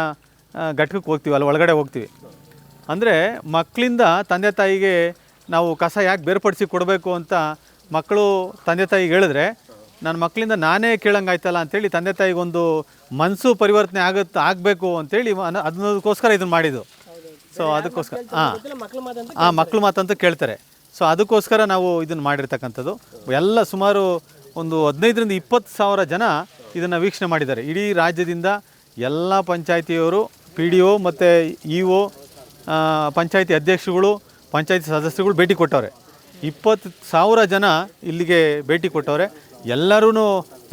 ಘಟಕಕ್ಕೆ ಹೋಗ್ತೀವಿ ಅಲ್ಲಿ ಒಳಗಡೆ ಹೋಗ್ತೀವಿ. ಅಂದರೆ ಮಕ್ಕಳಿಂದ ತಂದೆ ತಾಯಿಗೆ ನಾವು ಕಸ ಯಾಕೆ ಬೇರ್ಪಡಿಸಿ ಕೊಡಬೇಕು ಅಂತ ಮಕ್ಕಳು ತಂದೆ ತಾಯಿಗೆ ಹೇಳಿದ್ರೆ ನನ್ನ ಮಕ್ಕಳಿಂದ ನಾನೇ ಕೇಳಂಗಾಯ್ತಲ್ಲ ಅಂತೇಳಿ ತಂದೆ ತಾಯಿಗೊಂದು ಮನಸ್ಸು ಪರಿವರ್ತನೆ ಆಗುತ್ತೆ ಆಗಬೇಕು ಅಂತೇಳಿ ಅದನ್ನೋದಕ್ಕೋಸ್ಕರ ಇದನ್ನು ಮಾಡಿದ್ದು. ಸೊ ಅದಕ್ಕೋಸ್ಕರ. ಹಾಂ ಹಾಂ ಮಕ್ಕಳು ಮಾತಂತ ಕೇಳ್ತಾರೆ. ಸೊ ಅದಕ್ಕೋಸ್ಕರ ನಾವು ಇದನ್ನು ಮಾಡಿರ್ತಕ್ಕಂಥದ್ದು. ಎಲ್ಲ ಸುಮಾರು ಒಂದು ಹದಿನೈದರಿಂದ ಇಪ್ಪತ್ತು ಸಾವಿರ ಜನ ಇದನ್ನು ವೀಕ್ಷಣೆ ಮಾಡಿದ್ದಾರೆ. ಇಡೀ ರಾಜ್ಯದಿಂದ ಎಲ್ಲ ಪಂಚಾಯತಿಯವರು ಪಿ ಡಿ ಒ ಮತ್ತು ಇ ಒ ಪಂಚಾಯತಿ ಅಧ್ಯಕ್ಷರುಗಳು, ಪಂಚಾಯತಿ ಸದಸ್ಯರುಗಳು ಭೇಟಿ ಕೊಟ್ಟವ್ರೆ. ಇಪ್ಪತ್ತು ಸಾವಿರ ಜನ ಇಲ್ಲಿಗೆ ಭೇಟಿ ಕೊಟ್ಟವ್ರೆ. ಎಲ್ಲರೂ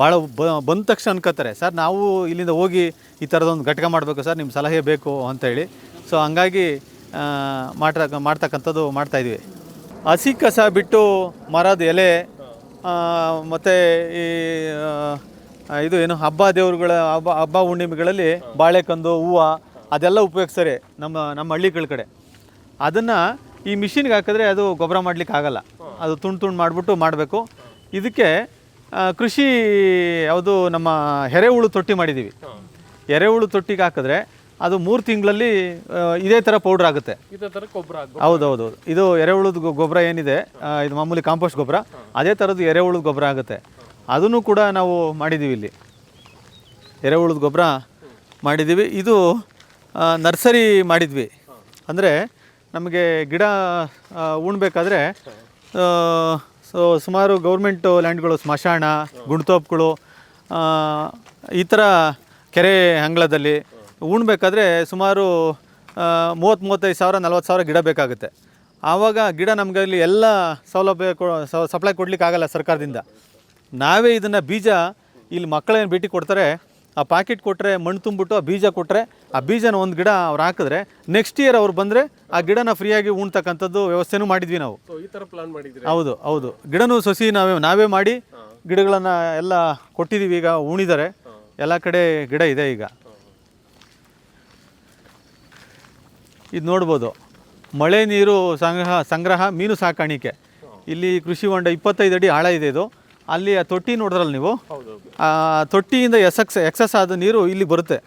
ಭಾಳ ಬಂದ ತಕ್ಷಣ ಅನ್ಕೋತಾರೆ ಸರ್, ನಾವು ಇಲ್ಲಿಂದ ಹೋಗಿ ಈ ಥರದೊಂದು ಘಟಕ ಮಾಡಬೇಕು, ಸರ್ ನಿಮ್ಮ ಸಲಹೆ ಬೇಕು ಅಂತೇಳಿ. ಸೊ ಹಂಗಾಗಿ ಮಾಡ ಮಾಡ್ತಕ್ಕ ಮಾಡ್ತಕ್ಕಂಥದ್ದು ಮಾಡ್ತಾಯಿದ್ವಿ ಹಸಿ ಕಸ ಬಿಟ್ಟು ಮರದ ಎಲೆ ಮತ್ತು ಈ ಇದು ಏನು ಹಬ್ಬ ದೇವರುಗಳ ಹಬ್ಬ ಹಬ್ಬ ಹುಣ್ಣಿಮೆಗಳಲ್ಲಿ ಬಾಳೆಕಂದು ಹೂವು ಅದೆಲ್ಲ ಉಪಯೋಗಿಸ್ತಾರೆ ನಮ್ಮ ನಮ್ಮ ಹಳ್ಳಿಗಳ ಕಡೆ. ಅದನ್ನು ಈ ಮಿಷಿನ್ಗೆ ಹಾಕಿದ್ರೆ ಅದು ಗೊಬ್ಬರ ಮಾಡಲಿಕ್ಕೆ ಆಗಲ್ಲ. ಅದು ತುಂಡು ತುಂಡು ಮಾಡಿಬಿಟ್ಟು ಮಾಡಬೇಕು. ಇದಕ್ಕೆ ಕೃಷಿ ಯಾವುದು ನಮ್ಮ ಎರೆಹುಳು ತೊಟ್ಟಿ ಮಾಡಿದ್ದೀವಿ ಎರೆಹುಳು ತೊಟ್ಟಿಗೆ ಹಾಕಿದ್ರೆ ಅದು ಮೂರು ತಿಂಗಳಲ್ಲಿ ಇದೇ ಥರ ಪೌಡ್ರ್ ಆಗುತ್ತೆ. ಹೌದೌದು. ಇದು ಎರೆಹುಳದ ಗೊಬ್ಬರ ಏನಿದೆ ಇದು ಮಾಮೂಲಿ ಕಾಂಪೋಸ್ಟ್ ಗೊಬ್ಬರ. ಅದೇ ಥರದ್ದು ಎರೆಹುಳದ ಗೊಬ್ಬರ ಆಗುತ್ತೆ. ಅದನ್ನು ಕೂಡ ನಾವು ಮಾಡಿದ್ದೀವಿ ಇಲ್ಲಿ. ಎರೆಹುಳದ ಗೊಬ್ಬರ ಮಾಡಿದ್ದೀವಿ. ಇದು ನರ್ಸರಿ ಮಾಡಿದ್ವಿ. ಅಂದರೆ ನಮಗೆ ಗಿಡ ಉಣ್ಬೇಕಾದ್ರೆ ಸೊ ಸುಮಾರು ಗೌರ್ಮೆಂಟು ಲ್ಯಾಂಡ್ಗಳು, ಸ್ಮಶಾನ, ಗುಣ್ತೋಪ್ಗಳು ಈ ಥರ ಕೆರೆ ಅಂಗಳದಲ್ಲಿ ಉಣ್ಬೇಕಾದ್ರೆ ಸುಮಾರು ಮೂವತ್ತು ಮೂವತ್ತೈದು ಸಾವಿರ, ನಲ್ವತ್ತು ಸಾವಿರ ಗಿಡ ಬೇಕಾಗುತ್ತೆ. ಆವಾಗ ಗಿಡ ನಮಗೆ ಇಲ್ಲಿ ಎಲ್ಲ ಸೌಲಭ್ಯ ಸಪ್ಲೈ ಕೊಡಲಿಕ್ಕೆ ಆಗಲ್ಲ ಸರ್ಕಾರದಿಂದ. ನಾವೇ ಇದನ್ನು ಬೀಜ ಇಲ್ಲಿ ಮಕ್ಕಳೇನು ಭೇಟಿ ಕೊಡ್ತಾರೆ ಆ ಪ್ಯಾಕೆಟ್ ಕೊಟ್ಟರೆ ಮಣ್ಣು ತುಂಬಿಟ್ಟು ಆ ಬೀಜ ಕೊಟ್ಟರೆ ಆ ಬೀಜನ ಒಂದು ಗಿಡ ಅವ್ರು ಹಾಕಿದ್ರೆ ನೆಕ್ಸ್ಟ್ ಇಯರ್ ಅವ್ರು ಬಂದರೆ ಆ ಗಿಡನ ಫ್ರೀಯಾಗಿ ಉಣ್ತಕ್ಕಂಥದ್ದು ವ್ಯವಸ್ಥೆನೂ ಮಾಡಿದ್ವಿ ನಾವು. ಈ ಥರ ಪ್ಲಾನ್ ಮಾಡಿದ್ವಿ ಹೌದು ಹೌದು. ಗಿಡನೂ ಸಸಿ ನಾವೇ ನಾವೇ ಮಾಡಿ ಗಿಡಗಳನ್ನು ಎಲ್ಲ ಕೊಟ್ಟಿದ್ದೀವಿ ಈಗ ಉಣಿದ್ದಾರೆ ಎಲ್ಲ ಕಡೆ ಗಿಡ ಇದೆ ಈಗ. ಇದು ನೋಡ್ಬೋದು. ಮಳೆ ನೀರು ಸಂಗ್ರಹ ಸಂಗ್ರಹ ಮೀನು ಸಾಕಾಣಿಕೆ. ಇಲ್ಲಿ ಕೃಷಿ ಹೊಂಡ ಇಪ್ಪತ್ತೈದು ಅಡಿ ಆಳ ಇದೆ ಇದು. ಅಲ್ಲಿ ಆ ತೊಟ್ಟಿ ನೋಡಿದ್ರಲ್ಲ ನೀವು? ಆ ತೊಟ್ಟಿಯಿಂದ ಎಸಕ್ಸ್ ಎಕ್ಸಸ್ ಆದ ನೀರು ಇಲ್ಲಿ ಬರುತ್ತೆ.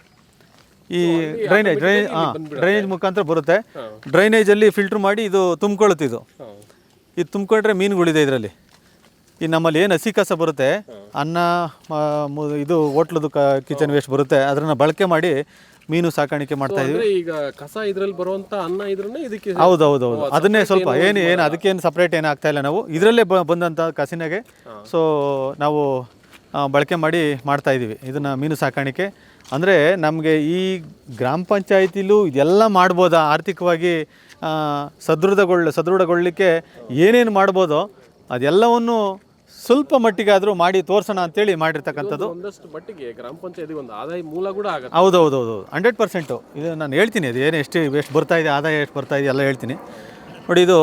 ಈ ಡ್ರೈನೇಜ್ ಡ್ರೈನೇಜ್ ಹಾಂ ಡ್ರೈನೇಜ್ ಮುಖಾಂತರ ಬರುತ್ತೆ. ಡ್ರೈನೇಜಲ್ಲಿ ಫಿಲ್ಟ್ರ್ ಮಾಡಿ ಇದು ತುಂಬ್ಕೊಳ್ಳುತ್ತೆ ಇದು. ಇದು ತುಂಬ್ಕೊಂಡ್ರೆ ಮೀನುಗಳಿದೆ ಇದರಲ್ಲಿ. ಈ ನಮ್ಮಲ್ಲಿ ಏನು ಹಸಿ ಕಸ ಬರುತ್ತೆ ಅನ್ನ ಇದು ಹೋಟ್ಲದು ಕಿಚನ್ ವೇಸ್ಟ್ ಬರುತ್ತೆ. ಅದನ್ನು ಬಳಕೆ ಮಾಡಿ ಮೀನು ಸಾಕಾಣಿಕೆ ಮಾಡ್ತಾ ಇದೀವಿ. ಈಗ ಕಸ ಇದ್ರಲ್ಲಿ ಬರುವಂತ ಅನ್ನ ಇದ್ರನ್ನೇ ಇದಕ್ಕೆ ಹೌದು ಹೌದು. ಹೌದು. ಅದನ್ನೇ ಸ್ವಲ್ಪ ಏನು ಏನು ಅದಕ್ಕೇನು ಸಪ್ರೇಟ್ ಏನು ಆಗ್ತಾ ಇಲ್ಲ ನಾವು. ಇದರಲ್ಲೇ ಬಂದಂತ ಬಂದಂಥ ಕಸಿನಾಗೆ ಸೊ ನಾವು ಬಳಕೆ ಮಾಡಿ ಮಾಡ್ತಾ ಇದ್ದೀವಿ. ಇದನ್ನು ಮೀನು ಸಾಕಾಣಿಕೆ. ಅಂದರೆ ನಮಗೆ ಈ ಗ್ರಾಮ ಪಂಚಾಯತಿಲೂ ಇದೆಲ್ಲ ಮಾಡ್ಬೋದಾ? ಆರ್ಥಿಕವಾಗಿ ಸದೃಢಗೊಳ್ಳ ಸದೃಢಗೊಳ್ಳಲಿಕ್ಕೆ ಏನೇನು ಮಾಡ್ಬೋದೋ ಅದೆಲ್ಲವನ್ನು ಸ್ವಲ್ಪ ಮಟ್ಟಿಗಾದರೂ ಮಾಡಿ ತೋರಿಸೋಣ ಅಂತೇಳಿ ಮಾಡಿರ್ತಕ್ಕಂಥದ್ದು. ಒಂದಷ್ಟು ಮಟ್ಟಿಗೆ ಗ್ರಾಮ ಪಂಚಾಯತಿ ಒಂದು ಆದಾಯ ಮೂಲ ಕೂಡ ಆಗುತ್ತೆ. ಹೌದು ಹೌದು ಹೌದು ಹಂಡ್ರೆಡ್ ಪರ್ಸೆಂಟು. ಇದು ನಾನು ಹೇಳ್ತೀನಿ ಅದು ಏನು ಎಷ್ಟು ಎಷ್ಟು ಬರ್ತಾ ಇದೆ ಆದಾಯ ಎಷ್ಟು ಬರ್ತಾ ಇದೆ ಎಲ್ಲ ಹೇಳ್ತೀನಿ. ನೋಡಿ ಇದು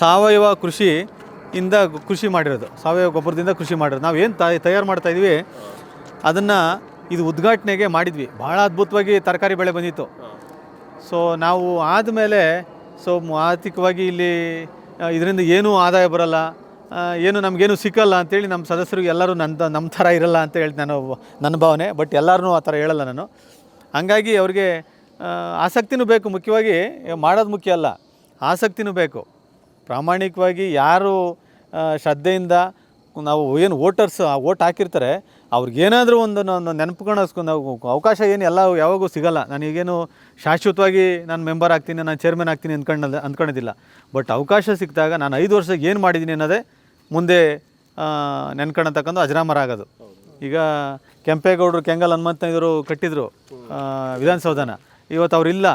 ಸಾವಯವ ಕೃಷಿ ಇಂದ ಕೃಷಿ ಮಾಡಿರೋದು. ಸಾವಯವ ಗೊಬ್ಬರದಿಂದ ಕೃಷಿ ಮಾಡಿರೋದು. ನಾವು ಏನು ತಯಾರು ಮಾಡ್ತಾ ಇದ್ವಿ ಅದನ್ನು ಇದು ಉದ್ಘಾಟನೆಗೆ ಮಾಡಿದ್ವಿ. ಭಾಳ ಅದ್ಭುತವಾಗಿ ತರಕಾರಿ ಬೆಳೆ ಬಂದಿತ್ತು. ಸೊ ನಾವು ಆದಮೇಲೆ ಸೊ ಆರ್ಥಿಕವಾಗಿ ಇಲ್ಲಿ ಇದರಿಂದ ಏನೂ ಆದಾಯ ಬರಲ್ಲ. ಏನು ನಮಗೇನು ಸಿಕ್ಕಲ್ಲ ಅಂತೇಳಿ ನಮ್ಮ ಸದಸ್ಯರಿಗೆ ಎಲ್ಲರೂ ನನ್ನ ನಮ್ಮ ಥರ ಇರಲ್ಲ ಅಂತ ಹೇಳಿ ನಾನು ನನ್ನ ಭಾವನೆ ಬಟ್ ಎಲ್ಲರೂ ಆ ಥರ ಹೇಳಲ್ಲ ನಾನು. ಹಂಗಾಗಿ ಅವ್ರಿಗೆ ಆ, ಆಸಕ್ತಿನೂ ಬೇಕು ಮುಖ್ಯವಾಗಿ ಮಾಡೋದು ಮುಖ್ಯ ಅಲ್ಲ ಆಸಕ್ತಿನೂ ಬೇಕು. ಪ್ರಾಮಾಣಿಕವಾಗಿ ಯಾರು ಆ, ಶ್ರದ್ಧೆಯಿಂದ ನಾವು ಏನು ವೋಟರ್ಸ್ ವೋಟ್ ಹಾಕಿರ್ತಾರೆ ಅವ್ರಿಗೇನಾದರೂ ಒಂದು ನಾನು ನೆನಪುಕೊಂಡು ಅವಕಾಶ ಏನು ಎಲ್ಲ ಯಾವಾಗೂ ಸಿಗಲ್ಲ. ನನಗೇನು ಶಾಶ್ವತವಾಗಿ ನಾನು ಮೆಂಬರ್ ಆಗ್ತೀನಿ ನಾನು ಚೇರ್ಮನ್ ಆಗ್ತೀನಿ ಅಂದ್ಕೊಂಡ ಅಂದ್ಕೊಂಡಿದ್ದಿಲ್ಲ. ಬಟ್ ಅವಕಾಶ ಸಿಕ್ಕಿದಾಗ ನಾನು ಐದು ವರ್ಷಕ್ಕೆ ಏನು ಮಾಡಿದ್ದೀನಿ ಅನ್ನೋದೇ ಮುಂದೆ ನೆನ್ಕೊಳತಕ್ಕಂಥ ಅಜರಾಮರ ಆಗೋದು ಈಗ ಕೆಂಪೇಗೌಡರು ಕೆಂಗಲ್ ಹನುಮಂತಯ್ಯವರು ಕಟ್ಟಿದ್ರು ವಿಧಾನಸೌಧನ. ಇವತ್ತು ಅವರಿಲ್ಲ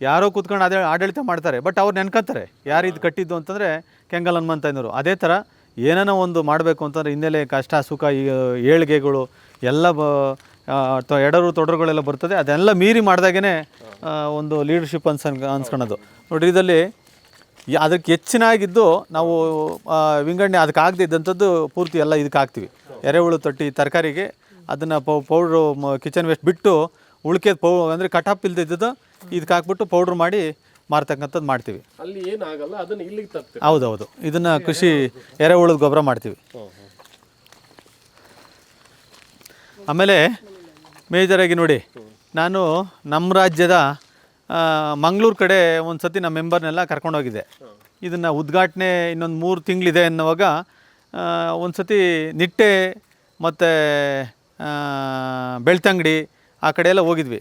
ಯಾರೋ ಕೂತ್ಕೊಂಡು ಅದೇ ಆಡಳಿತ ಮಾಡ್ತಾರೆ. ಬಟ್ ಅವ್ರು ನೆನ್ಕೊತಾರೆ. ಯಾರು ಇದು ಕಟ್ಟಿದ್ದು ಅಂತಂದರೆ ಕೆಂಗಲ್ ಹನುಮಂತಯ್ಯನವರು ಅದೇ ಥರ ಏನೇನೋ ಒಂದು ಮಾಡಬೇಕು ಅಂತಂದರೆ ಹಿನ್ನೆಲೆ ಕಷ್ಟ, ಸುಖ, ಈ, ಏಳಿಗೆಗಳು ಎಲ್ಲ ಬ ಎಡರು ತೊಡರುಗಳೆಲ್ಲ ಬರ್ತದೆ. ಅದೆಲ್ಲ ಮೀರಿ ಮಾಡಿದಾಗೇ ಒಂದು ಲೀಡರ್ಶಿಪ್ ಅನ್ಸ್ ಅನ್ಸ್ಕೊಳೋದು ನೋಡ್ರಿ, ಇದರಲ್ಲಿ ಅದಕ್ಕೆ ಹೆಚ್ಚಿನಾಗಿದ್ದು ನಾವು ವಿಂಗಡಣೆ ಅದಕ್ಕೆ ಆಗದೆ ಇದ್ದಂಥದ್ದು ಪೂರ್ತಿ ಎಲ್ಲ ಇದಕ್ಕೆ ಹಾಕ್ತೀವಿ. ಎರೆಹುಳು ತೊಟ್ಟಿ ತರಕಾರಿಗೆ ಅದನ್ನು ಪೌಡ್ರು ಕಿಚನ್ ವೇಸ್ಟ್ ಬಿಟ್ಟು ಉಳ್ಕೆದು ಪೌ ಅಂದರೆ ಕಟಾಪ್ ಇಲ್ದಿದ್ದದ್ದು ಇದಕ್ಕೆ ಹಾಕ್ಬಿಟ್ಟು ಪೌಡ್ರ್ ಮಾಡಿ ಮಾರ್ತಕ್ಕಂಥದ್ದು ಮಾಡ್ತೀವಿ. ಅಲ್ಲಿ ಏನಾಗಲ್ಲ ಅದನ್ನು ಇಲ್ಲಿಗೆ ತರ್ತೀವಿ. ಹೌದೌದು. ಇದನ್ನು ಕೃಷಿ ಎರೆಹುಳದ ಗೊಬ್ಬರ ಮಾಡ್ತೀವಿ. ಆಮೇಲೆ ಮೇಜರಾಗಿ ನೋಡಿ ನಾನು ನಮ್ಮ ರಾಜ್ಯದ ಮಂಗಳೂರು ಕಡೆ ಒಂದು ಸತಿ ನಮ್ಮ ಮೆಂಬರ್ನೆಲ್ಲ ಕರ್ಕೊಂಡೋಗಿದೆ. ಇದನ್ನು ಉದ್ಘಾಟನೆ ಇನ್ನೊಂದು ಮೂರು ತಿಂಗಳಿದೆ ಅನ್ನುವಾಗ ಒಂದು ಸತಿ ನಿಟ್ಟೆ ಮತ್ತು ಬೆಳ್ತಂಗಡಿ ಆ ಕಡೆ ಎಲ್ಲ ಹೋಗಿದ್ವಿ.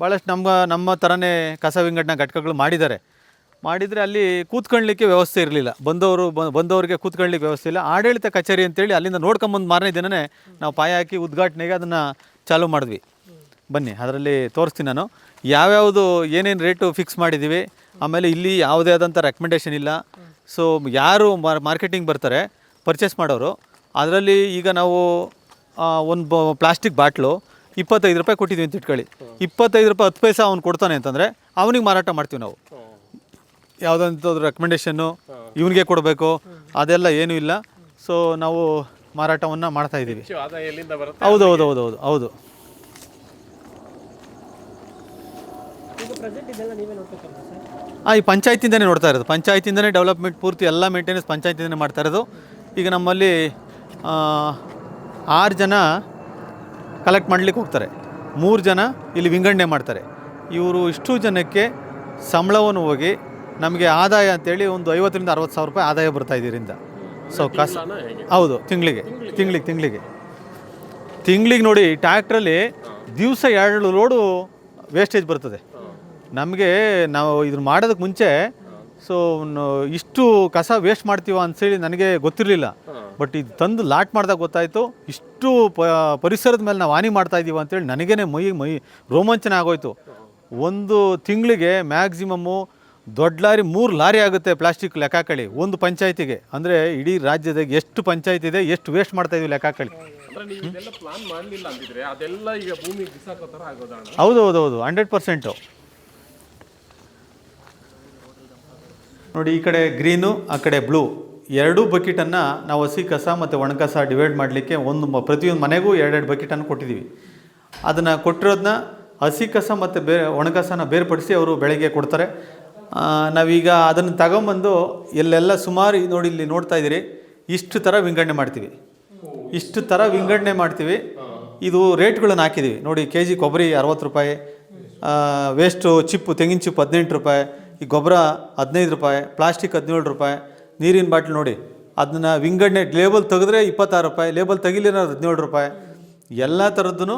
ಭಾಳಷ್ಟು ನಮ್ಮ ನಮ್ಮ ಥರನೇ ಕಸ ವಿಂಗಡಣಾ ಘಟಕಗಳು ಮಾಡಿದ್ದಾರೆ. ಮಾಡಿದರೆ ಅಲ್ಲಿ ಕೂತ್ಕೊಳ್ಳಿಕ್ಕೆ ವ್ಯವಸ್ಥೆ ಇರಲಿಲ್ಲ. ಬಂದವರು ಬಂದವರಿಗೆ ಕೂತ್ಕೊಳ್ಳಿಕ್ಕೆ ವ್ಯವಸ್ಥೆ ಇಲ್ಲ. ಆಡಳಿತ ಕಚೇರಿ ಅಂತೇಳಿ ಅಲ್ಲಿಂದ ನೋಡ್ಕೊಂಬಂದು ಮಾರನೇ ದಿನನೇ ನಾವು ಪಾಯ ಹಾಕಿ ಉದ್ಘಾಟನೆಗೆ ಅದನ್ನು ಚಾಲೂ ಮಾಡಿದ್ವಿ. ಬನ್ನಿ, ಅದರಲ್ಲಿ ತೋರಿಸ್ತೀನಿ ನಾನು. ಯಾವ್ಯಾವುದು ಏನೇನು ರೇಟು ಫಿಕ್ಸ್ ಮಾಡಿದ್ದೀವಿ ಆಮೇಲೆ ಇಲ್ಲಿ ಯಾವುದೇ ಆದಂಥ ರೆಕಮೆಂಡೇಷನ್ ಇಲ್ಲ. ಸೊ ಯಾರು ಮಾರ್ಕೆಟಿಂಗ್ ಬರ್ತಾರೆ ಪರ್ಚೇಸ್ ಮಾಡೋರು ಅದರಲ್ಲಿ ಈಗ ನಾವು ಒಂದು ಪ್ಲಾಸ್ಟಿಕ್ ಬಾಟ್ಲು ಇಪ್ಪತ್ತೈದು ರೂಪಾಯಿ ಕೊಟ್ಟಿದ್ದೀವಿ ಅಂತ ಇಟ್ಕೊಳ್ಳಿ. ಇಪ್ಪತ್ತೈದು ರೂಪಾಯಿ ಹತ್ತು ಪೈಸೆ ಅವ್ನು ಕೊಡ್ತಾನೆ ಅಂತಂದರೆ ಅವನಿಗೆ ಮಾರಾಟ ಮಾಡ್ತೀವಿ ನಾವು. ಯಾವುದಂಥದ್ದು ರೆಕಮೆಂಡೇಷನ್ನು ಇವನಿಗೆ ಕೊಡಬೇಕು ಅದೆಲ್ಲ ಏನೂ ಇಲ್ಲ. ಸೊ ನಾವು ಮಾರಾಟವನ್ನು ಮಾಡ್ತಾ ಇದ್ದೀವಿ ಹೌದು ಹೌದು ಹೌದು ಹೌದು ಹೌದು. ಪ್ರೆಸೆಂಟ್ ಇದೆಲ್ಲ ನೀವೇ ನೋಡ್ಬೇಕಲ್ಲ ಸರ್? ಹಾಂ ಈ ಪಂಚಾಯತಿಂದನೇ ನೋಡ್ತಾ ಇರೋದು. ಪಂಚಾಯತಿಂದನೇ ಡೆವಲಪ್ಮೆಂಟ್ ಪೂರ್ತಿ ಎಲ್ಲ ಮೇಂಟೆನೆನ್ಸ್ ಪಂಚಾಯತಿಂದನೇ ಮಾಡ್ತಾ ಇರೋದು. ಈಗ ನಮ್ಮಲ್ಲಿ ಆ, ಆರು ಜನ ಕಲೆಕ್ಟ್ ಮಾಡ್ಲಿಕ್ಕೆ ಹೋಗ್ತಾರೆ. ಮೂರು ಜನ ಇಲ್ಲಿ ವಿಂಗಡಣೆ ಮಾಡ್ತಾರೆ. ಇವರು ಇಷ್ಟು ಜನಕ್ಕೆ ಸಂಬಳವನ್ನು ಹೋಗಿ ನಮಗೆ ಆದಾಯ ಅಂತೇಳಿ ಒಂದು ಐವತ್ತರಿಂದ ಅರವತ್ತು ಸಾವಿರ ರೂಪಾಯಿ ಆದಾಯ ಬರ್ತಾ ಇದೆ ಇದರಿಂದ. ಸೊ ಕಸ ಹೌದು ತಿಂಗಳಿಗೆ. ತಿಂಗಳಿಗೆ? ತಿಂಗಳಿಗೆ ತಿಂಗಳಿಗೆ. ನೋಡಿ ಟ್ಯಾಕ್ಟ್ರಲ್ಲಿ ದಿವಸ ಎರಡು ಲೋಡು ವೇಸ್ಟೇಜ್ ಬರ್ತದೆ. ನಮಗೆ ನಾವು ಇದನ್ನ ಮಾಡೋದಕ್ಕೆ ಮುಂಚೆ ಸೊ ಇಷ್ಟು ಕಸ ವೇಸ್ಟ್ ಮಾಡ್ತೀವ ಅಂತೇಳಿ ನನಗೆ ಗೊತ್ತಿರಲಿಲ್ಲ. ಬಟ್ ಇದು ತಂದು ಲಾಟ್ ಮಾಡಿದಾಗ ಗೊತ್ತಾಯಿತು ಇಷ್ಟು ಪ ಪರಿಸರದ ಮೇಲೆ ನಾವು ಹಾನಿ ಮಾಡ್ತಾ ಇದ್ದೀವಿ ಅಂತೇಳಿ ನನಗೇ ಮೈ ಮೈ ರೋಮಾಂಚನ ಆಗೋಯ್ತು. ಒಂದು ತಿಂಗಳಿಗೆ ಮ್ಯಾಕ್ಸಿಮಮ್ಮು ದೊಡ್ಡ ಲಾರಿ ಮೂರು ಲಾರಿ ಆಗುತ್ತೆ ಪ್ಲಾಸ್ಟಿಕ್ ಲೆಕ್ಕಾಕಳಿ ಒಂದು ಪಂಚಾಯತಿಗೆ. ಅಂದರೆ ಇಡೀ ರಾಜ್ಯದಾಗ ಎಷ್ಟು ಪಂಚಾಯತ್ ಇದೆ ಎಷ್ಟು ವೇಸ್ಟ್ ಮಾಡ್ತಾ ಇದೀವಿ ಲೆಕ್ಕಾಕಳಿ. ಹೌದು ಹೌದು ಹೌದು ಹಂಡ್ರೆಡ್ ಪರ್ಸೆಂಟು ನೋಡಿ, ಈ ಕಡೆ ಗ್ರೀನು, ಆ ಕಡೆ ಬ್ಲೂ. ಎರಡೂ ಬಕೆಟನ್ನು ನಾವು ಹಸಿ ಕಸ ಮತ್ತು ಒಣಕಸ ಡಿವೈಡ್ ಮಾಡಲಿಕ್ಕೆ ಒಂದು ಪ್ರತಿಯೊಂದು ಮನೆಗೂ ಎರಡೆರಡು ಬಕೆಟನ್ನು ಕೊಟ್ಟಿದ್ದೀವಿ. ಅದನ್ನು ಕೊಟ್ಟಿರೋದನ್ನ ಹಸಿ ಕಸ ಮತ್ತು ಬೇರೆ ಒಣಕಸನ ಬೇರ್ಪಡಿಸಿ ಅವರು ಬೆಳಗ್ಗೆ ಕೊಡ್ತಾರೆ. ನಾವೀಗ ಅದನ್ನು ತಗೊಂಬಂದು ಎಲ್ಲೆಲ್ಲ ಸುಮಾರು, ನೋಡಿ, ಇಲ್ಲಿ ನೋಡ್ತಾ ಇದ್ದೀರಿ, ಇಷ್ಟು ಥರ ವಿಂಗಡಣೆ ಮಾಡ್ತೀವಿ. ಇಷ್ಟು ಥರ ವಿಂಗಡಣೆ ಮಾಡ್ತೀವಿ. ಇದು ರೇಟ್ಗಳನ್ನು ಹಾಕಿದ್ದೀವಿ. ನೋಡಿ ಕೆ ಜಿ ಕೊಬ್ಬರಿ ಅರವತ್ತು ರೂಪಾಯಿ ವೇಸ್ಟು ಚಿಪ್ಪು, ತೆಂಗಿನ ಚಿಪ್ಪು ಹದಿನೆಂಟು ರೂಪಾಯಿ ಈ ಗೊಬ್ಬರ ಹದಿನೈದು ರೂಪಾಯಿ, ಪ್ಲಾಸ್ಟಿಕ್ ಹದಿನೇಳು ರೂಪಾಯಿ, ನೀರಿನ ಬಾಟ್ಲು ನೋಡಿ. ಅದನ್ನ ವಿಂಗಡಣೆ ಲೇಬಲ್ ತೆಗೆದ್ರೆ ಇಪ್ಪತ್ತಾರು ರೂಪಾಯಿ ಲೇಬಲ್ ತೆಗಿಲಿರೋ ಹದಿನೇಳು ರೂಪಾಯಿ. ಎಲ್ಲ ಥರದ್ದು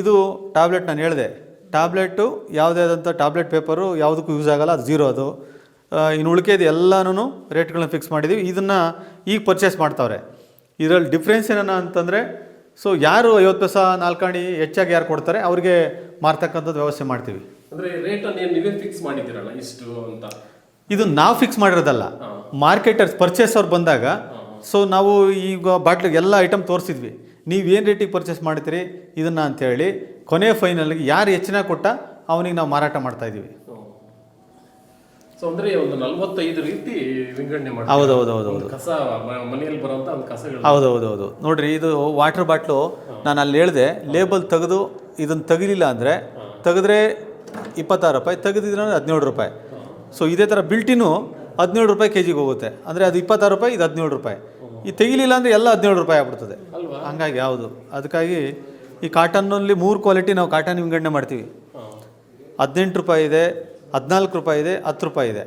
ಇದು ಟ್ಯಾಬ್ಲೆಟ್ ನಾನು ಹೇಳಿದೆ. ಟ್ಯಾಬ್ಲೆಟು ಯಾವುದೇ ಆದಂಥ ಟ್ಯಾಬ್ಲೆಟ್ ಪೇಪರು ಯಾವುದಕ್ಕೂ ಯೂಸ್ ಆಗೋಲ್ಲ, ಅದು ಝೀರೋ ಅದು. ಇನ್ನು ಉಳಿಕೆದು ಎಲ್ಲನೂ ರೇಟ್ಗಳನ್ನ ಫಿಕ್ಸ್ ಮಾಡಿದ್ದೀವಿ ಇದನ್ನು ಈಗ ಪರ್ಚೇಸ್ ಮಾಡ್ತಾವ್ರೆ. ಇದರಲ್ಲಿ ಡಿಫ್ರೆನ್ಸ್ ಏನನ್ನ ಅಂತಂದರೆ ಸೊ ಯಾರು ಐವತ್ತು ಪೈಸಾ ನಾಲ್ಕಾಣಿ ಹೆಚ್ಚಾಗಿ ಯಾರು ಕೊಡ್ತಾರೆ, ಅವ್ರಿಗೆ ಮಾರ್ತಕ್ಕಂಥದ್ದು ವ್ಯವಸ್ಥೆ ಮಾಡ್ತೀವಿ. ಅಂದ್ರೆ ರೇಟ್ ಅನ್ನು ನೀವೇ ಫಿಕ್ಸ್ ಮಾಡಿದ್ದೀರಲ್ಲ ಇಷ್ಟು ಅಂತ? ಇದು ನಾವು ಫಿಕ್ಸ್ ಮಾಡಿರೋದಲ್ಲ. ಮಾರ್ಕೆಟರ್ಸ್ ಅವ್ರು ಬಂದಾಗ ಸೊ ನಾವು ಈಗ ಬಾಟ್ಲಿಗೆ ಎಲ್ಲ ಐಟಮ್ ತೋರಿಸಿದ್ವಿ. ನೀವು ಏನು ರೇಟಿಗೆ ಪರ್ಚೇಸ್ ಮಾಡ್ತೀರಿ ಇದನ್ನು ಅಂತೇಳಿ ಕೊನೆ ಫೈನಲ್ಗೆ ಯಾರು ಹೆಚ್ಚಿನ ಕೊಟ್ಟ ಅವನಿಗೆ ನಾವು ಮಾರಾಟ ಮಾಡ್ತಾ ಇದ್ದೀವಿ. ಸೊ ಅಂದ್ರೆ ಒಂದು ನಲ್ವತ್ತೈದು ರೀತಿ ವಿಂಗಡಣೆ ಮಾಡಿ ಹೌದು ಹೌದು ಹೌದು ಹೌದು ಕಸ ಮನೆಯಲ್ಲಿ ಬರುವಂತ ಒಂದು ಕಸಗಳು. ಹೌದು ಹೌದು ಹೌದು ನೋಡ್ರಿ ಇದು ವಾಟರ್ ಬಾಟ್ಲು ನಾನು ಅಲ್ಲಿ ಹೇಳಿದೆ ಲೇಬಲ್ ತೆಗೆದು ಇದನ್ನು ತೆಗಿಲಿಲ್ಲ ಅಂದರೆ ತೆಗೆದ್ರೆ ಇಪ್ಪತ್ತಾರು ರೂಪಾಯಿ ತೆಗೆದಿದ್ರೆ ಅಂದರೆ ಹದಿನೇಳು ರೂಪಾಯಿ. ಸೊ ಇದೇ ಥರ ಬಿಲ್ಟಿನೂ ಹದಿನೇಳು ರೂಪಾಯಿ ಕೆ ಜಿಗೆ ಹೋಗುತ್ತೆ. ಅಂದರೆ ಅದು ಇಪ್ಪತ್ತಾರು ರೂಪಾಯಿ ಇದು ಹದಿನೇಳು ರೂಪಾಯಿ. ಈ ತೆಗಿಲಿಲ್ಲ ಅಂದರೆ ಎಲ್ಲ ಹದಿನೇಳು ರೂಪಾಯಿ ಆಗ್ಬಿಡ್ತದೆ. ಹಂಗಾಗಿ ಯಾವುದು ಅದಕ್ಕಾಗಿ ಈ ಕಾಟನ್ನಲ್ಲಿ ಮೂರು ಕ್ವಾಲಿಟಿ ನಾವು ಕಾಟನ್ ವಿಂಗಡಣೆ ಮಾಡ್ತೀವಿ. ಹದಿನೆಂಟು ರೂಪಾಯಿ ಇದೆ ಹದಿನಾಲ್ಕು ರೂಪಾಯಿ ಇದೆ ಹತ್ತು ರೂಪಾಯಿ ಇದೆ.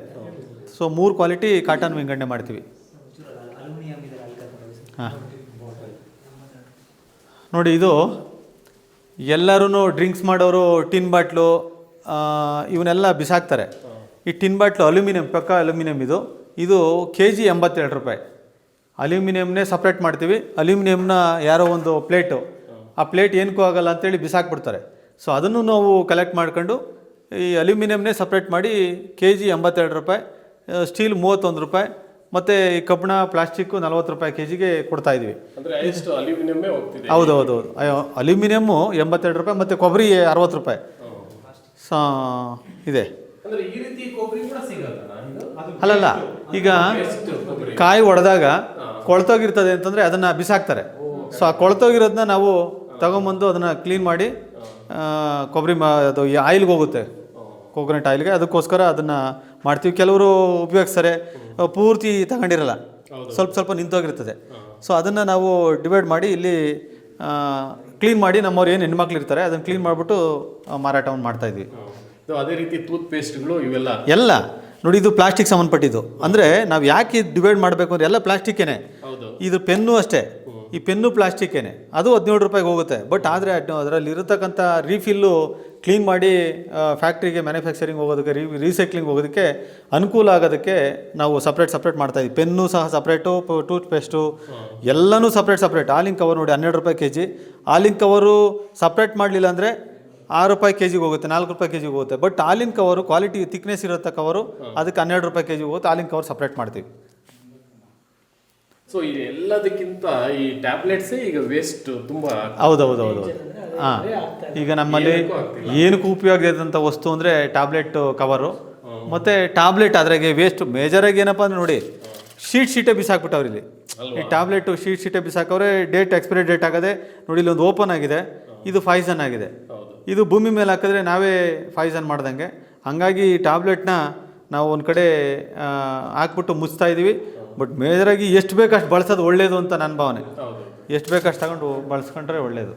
ಸೊ ಮೂರು ಕ್ವಾಲಿಟಿ ಕಾಟನ್ ವಿಂಗಡಣೆ ಮಾಡ್ತೀವಿ. ಹಾಂ. ನೋಡಿ ಇದು ಎಲ್ಲರೂ ಡ್ರಿಂಕ್ಸ್ ಮಾಡೋರು ಟಿನ್ ಬಾಟ್ಲು ಇವನ್ನೆಲ್ಲ ಬಿಸಾಕ್ತಾರೆ. ಈ ಟಿನ್ ಬಾಟ್ಲು ಅಲ್ಯೂಮಿನಿಯಂ ಪಕ್ಕ ಅಲ್ಯೂಮಿನಿಯಂ ಇದು. ಇದು ಕೆ ಜಿ ಎಂಬತ್ತೆರಡು ರೂಪಾಯಿ. ಅಲ್ಯೂಮಿನಿಯಂನೇ ಸಪ್ರೇಟ್ ಮಾಡ್ತೀವಿ. ಅಲ್ಯೂಮಿನಿಯಂನ ಯಾರೋ ಒಂದು ಪ್ಲೇಟು. ಆ ಪ್ಲೇಟ್ ಏನಕ್ಕೂ ಆಗಲ್ಲ ಅಂತೇಳಿ ಬಿಸಾಕ್ಬಿಡ್ತಾರೆ. ಸೊ ಅದನ್ನು ನಾವು ಕಲೆಕ್ಟ್ ಮಾಡ್ಕೊಂಡು ಈ ಅಲ್ಯೂಮಿನಿಯಂನೇ ಸಪ್ರೇಟ್ ಮಾಡಿ ಕೆ ಜಿ ಎಂಬತ್ತೆರಡು ರೂಪಾಯಿ ಸ್ಟೀಲ್ ಮೂವತ್ತೊಂದು ರೂಪಾಯಿ ಮತ್ತು ಈ ಕಬ್ಬಿಣ ಪ್ಲಾಸ್ಟಿಕ್ಕು ನಲ್ವತ್ತು ರೂಪಾಯಿ ಕೆ ಜಿಗೆ ಕೊಡ್ತಾ ಇದ್ವಿ. ಹೌದು ಹೌದು ಹೌದು ಅಯ್ಯೋ ಅಲ್ಯೂಮಿನಿಯಮ್ಮು ಎಂಬತ್ತೆರಡು ರೂಪಾಯಿ ಮತ್ತು ಕೊಬ್ಬರಿ ಅರವತ್ತು ರೂಪಾಯಿ. ಸಾ ಇದೆ. ಅಲ್ಲಲ್ಲ ಈಗ ಕಾಯಿ ಒಡೆದಾಗ ಕೊಳ್ತೋಗಿರ್ತದೆ ಅಂತಂದರೆ ಅದನ್ನು ಬಿಸಾಕ್ತಾರೆ. ಸೊ ಆ ಕೊಳ್ತೋಗಿರೋದನ್ನ ನಾವು ತಗೊಂಬಂದು ಅದನ್ನು ಕ್ಲೀನ್ ಮಾಡಿ ಕೊಬ್ಬರಿ ಮಾ ಅದು ಈ ಆಯಿಲ್ಗೆ ಹೋಗುತ್ತೆ. ಕೋಕೋನಟ್ ಆಯಿಲ್ಗೆ. ಅದಕ್ಕೋಸ್ಕರ ಅದನ್ನು ಮಾಡ್ತೀವಿ. ಕೆಲವರು ಉಪಯೋಗಿಸ್ತಾರೆ. ಪೂರ್ತಿ ತಗೊಂಡಿರಲ್ಲ. ಸ್ವಲ್ಪ ಸ್ವಲ್ಪ ನಿಂತೋಗಿರ್ತದೆ. ಸೊ ಅದನ್ನು ನಾವು ಡಿವೈಡ್ ಮಾಡಿ ಇಲ್ಲಿ ಕ್ಲೀನ್ ಮಾಡಿ ನಮ್ಮವ್ರು ಏನು ಹೆಣ್ಮಕ್ಳು ಇರ್ತಾರೆ ಅದನ್ನು ಕ್ಲೀನ್ ಮಾಡಿಬಿಟ್ಟು ಮಾರಾಟವನ್ನು ಮಾಡ್ತಾಯಿದ್ವಿ ಇದ್ವಿ. ಅದೇ ರೀತಿ ಟೂತ್ ಪೇಸ್ಟ್ಗಳು ಇವೆಲ್ಲ. ಎಲ್ಲ. ನೋಡಿ ಇದು ಪ್ಲಾಸ್ಟಿಕ್ ಸಂಬಂಧಪಟ್ಟಿದ್ದು. ಅಂದರೆ ನಾವು ಯಾಕೆ ಡಿವೈಡ್ ಮಾಡಬೇಕು ಅಂದರೆ ಎಲ್ಲ ಪ್ಲಾಸ್ಟಿಕ್ಕೇನೆ ಇದು ಪೆನ್ನು ಅಷ್ಟೇ. ಈ ಪೆನ್ನು ಪ್ಲಾಸ್ಟಿಕ್ಕೇನೆ. ಅದು ಹದಿನೇಳು ರೂಪಾಯಿಗೆ ಹೋಗುತ್ತೆ. ಬಟ್ ಆದರೆ ಅದರಲ್ಲಿ ಇರತಕ್ಕಂಥ ರೀಫಿಲ್ಲು ಕ್ಲೀನ್ ಮಾಡಿ ಫ್ಯಾಕ್ಟ್ರಿಗೆ ಮ್ಯಾನುಫ್ಯಾಕ್ಚರಿಂಗ್ ಹೋಗೋದಕ್ಕೆ ರೀ ರೀಸೈಕ್ಲಿಂಗ್ ಹೋಗೋದಕ್ಕೆ ಅನುಕೂಲ ಆಗೋದಕ್ಕೆ ನಾವು ಸಪ್ರೇಟ್ ಸಪ್ರೇಟ್ ಮಾಡ್ತಾ ಇದ್ವಿ. ಪೆನ್ನು ಸಹ ಸಪ್ರೇಟು ಟೂತ್ ಪೇಸ್ಟು ಎಲ್ಲನೂ ಸಪ್ರೇಟ್ ಸಪ್ರೇಟ್. ಆಲಿಂಗ್ ಕವರ್ ನೋಡಿ ಹನ್ನೆರಡು ರೂಪಾಯಿ ಕೆ ಜಿ ಆಲಿಂಗ್ ಕವರು ಸಪ್ರೇಟ್ ಮಾಡಲಿಲ್ಲ ಅಂದರೆ ಆರು ರೂಪಾಯಿ ಕೆ ಜಿಗೆ ಹೋಗುತ್ತೆ ನಾಲ್ಕು ರೂಪಾಯಿ ಕೆ ಜಿಗೆ ಹೋಗುತ್ತೆ. ಬಟ್ ಹಾಲಿನ ಕವರು ಕ್ವಾಲಿಟಿ ಥಿಕ್ನೆಸ್ ಇರುತ್ತೆ ಕವರು ಅದಕ್ಕೆ ಹನ್ನೆರಡು ರೂಪಾಯಿ ಕೆ ಜಿಗೆ ಹೋಗುತ್ತೆ. ಆಲಿನ್ ಕವರ್ ಸಪ್ರೇಟ್ ಮಾಡ್ತೀವಿ. ಸೊ ಇದು ಎಲ್ಲದಕ್ಕಿಂತ ಈ ಟ್ಯಾಬ್ಲೆಟ್ಸ್ ಈಗ ವೇಸ್ಟ್ ತುಂಬಾ ಹೌದು ಹೌದು ಹಾಂ ಈಗ ನಮ್ಮಲ್ಲಿ ಏನಕ್ಕೂ ಉಪಯೋಗ ಇದ್ದಂಥ ವಸ್ತು ಅಂದರೆ ಟ್ಯಾಬ್ಲೆಟ್ ಕವರು ಮತ್ತು ಟ್ಯಾಬ್ಲೆಟ್ ಅದ್ರಾಗೆ ವೇಸ್ಟ್ ಮೇಜರಾಗಿ ಏನಪ್ಪ ಅಂದ್ರೆ ನೋಡಿ ಶೀಟ್ ಶೀಟೇ ಬಿಸಾಕ್ಬಿಟ್ಟವ್ರು ಇಲ್ಲಿ. ಈ ಟ್ಯಾಬ್ಲೆಟು ಶೀಟ್ ಶೀಟೇ ಬಿಸಾಕವ್ರೆ ಡೇಟ್ ಎಕ್ಸ್ಪೈರಿ ಡೇಟ್ ಆಗದೆ ನೋಡಿ ಇಲ್ಲಿ ಒಂದು ಓಪನ್ ಆಗಿದೆ. ಇದು ಫೈಸನ್ ಆಗಿದೆ. ಇದು ಭೂಮಿ ಮೇಲೆ ಹಾಕಿದ್ರೆ ನಾವೇ ಫೈಸನ್ ಮಾಡ್ದಂಗೆ. ಹಂಗಾಗಿ ಈ ಟ್ಯಾಬ್ಲೆಟ್ನ ನಾವು ಒಂದು ಕಡೆ ಹಾಕ್ಬಿಟ್ಟು ಮುಚ್ತಾ ಇದ್ದೀವಿ ಬಟ್ ಮೇಜರಾಗಿ ಎಷ್ಟು ಬೇಕಷ್ಟು ಬಳಸೋದು ಒಳ್ಳೆಯದು ಅಂತ ನನ್ನ ಭಾವನೆ. ಎಷ್ಟು ಬೇಕಷ್ಟು ತಗೊಂಡು ಬಳಸ್ಕೊಂಡ್ರೆ ಒಳ್ಳೆಯದು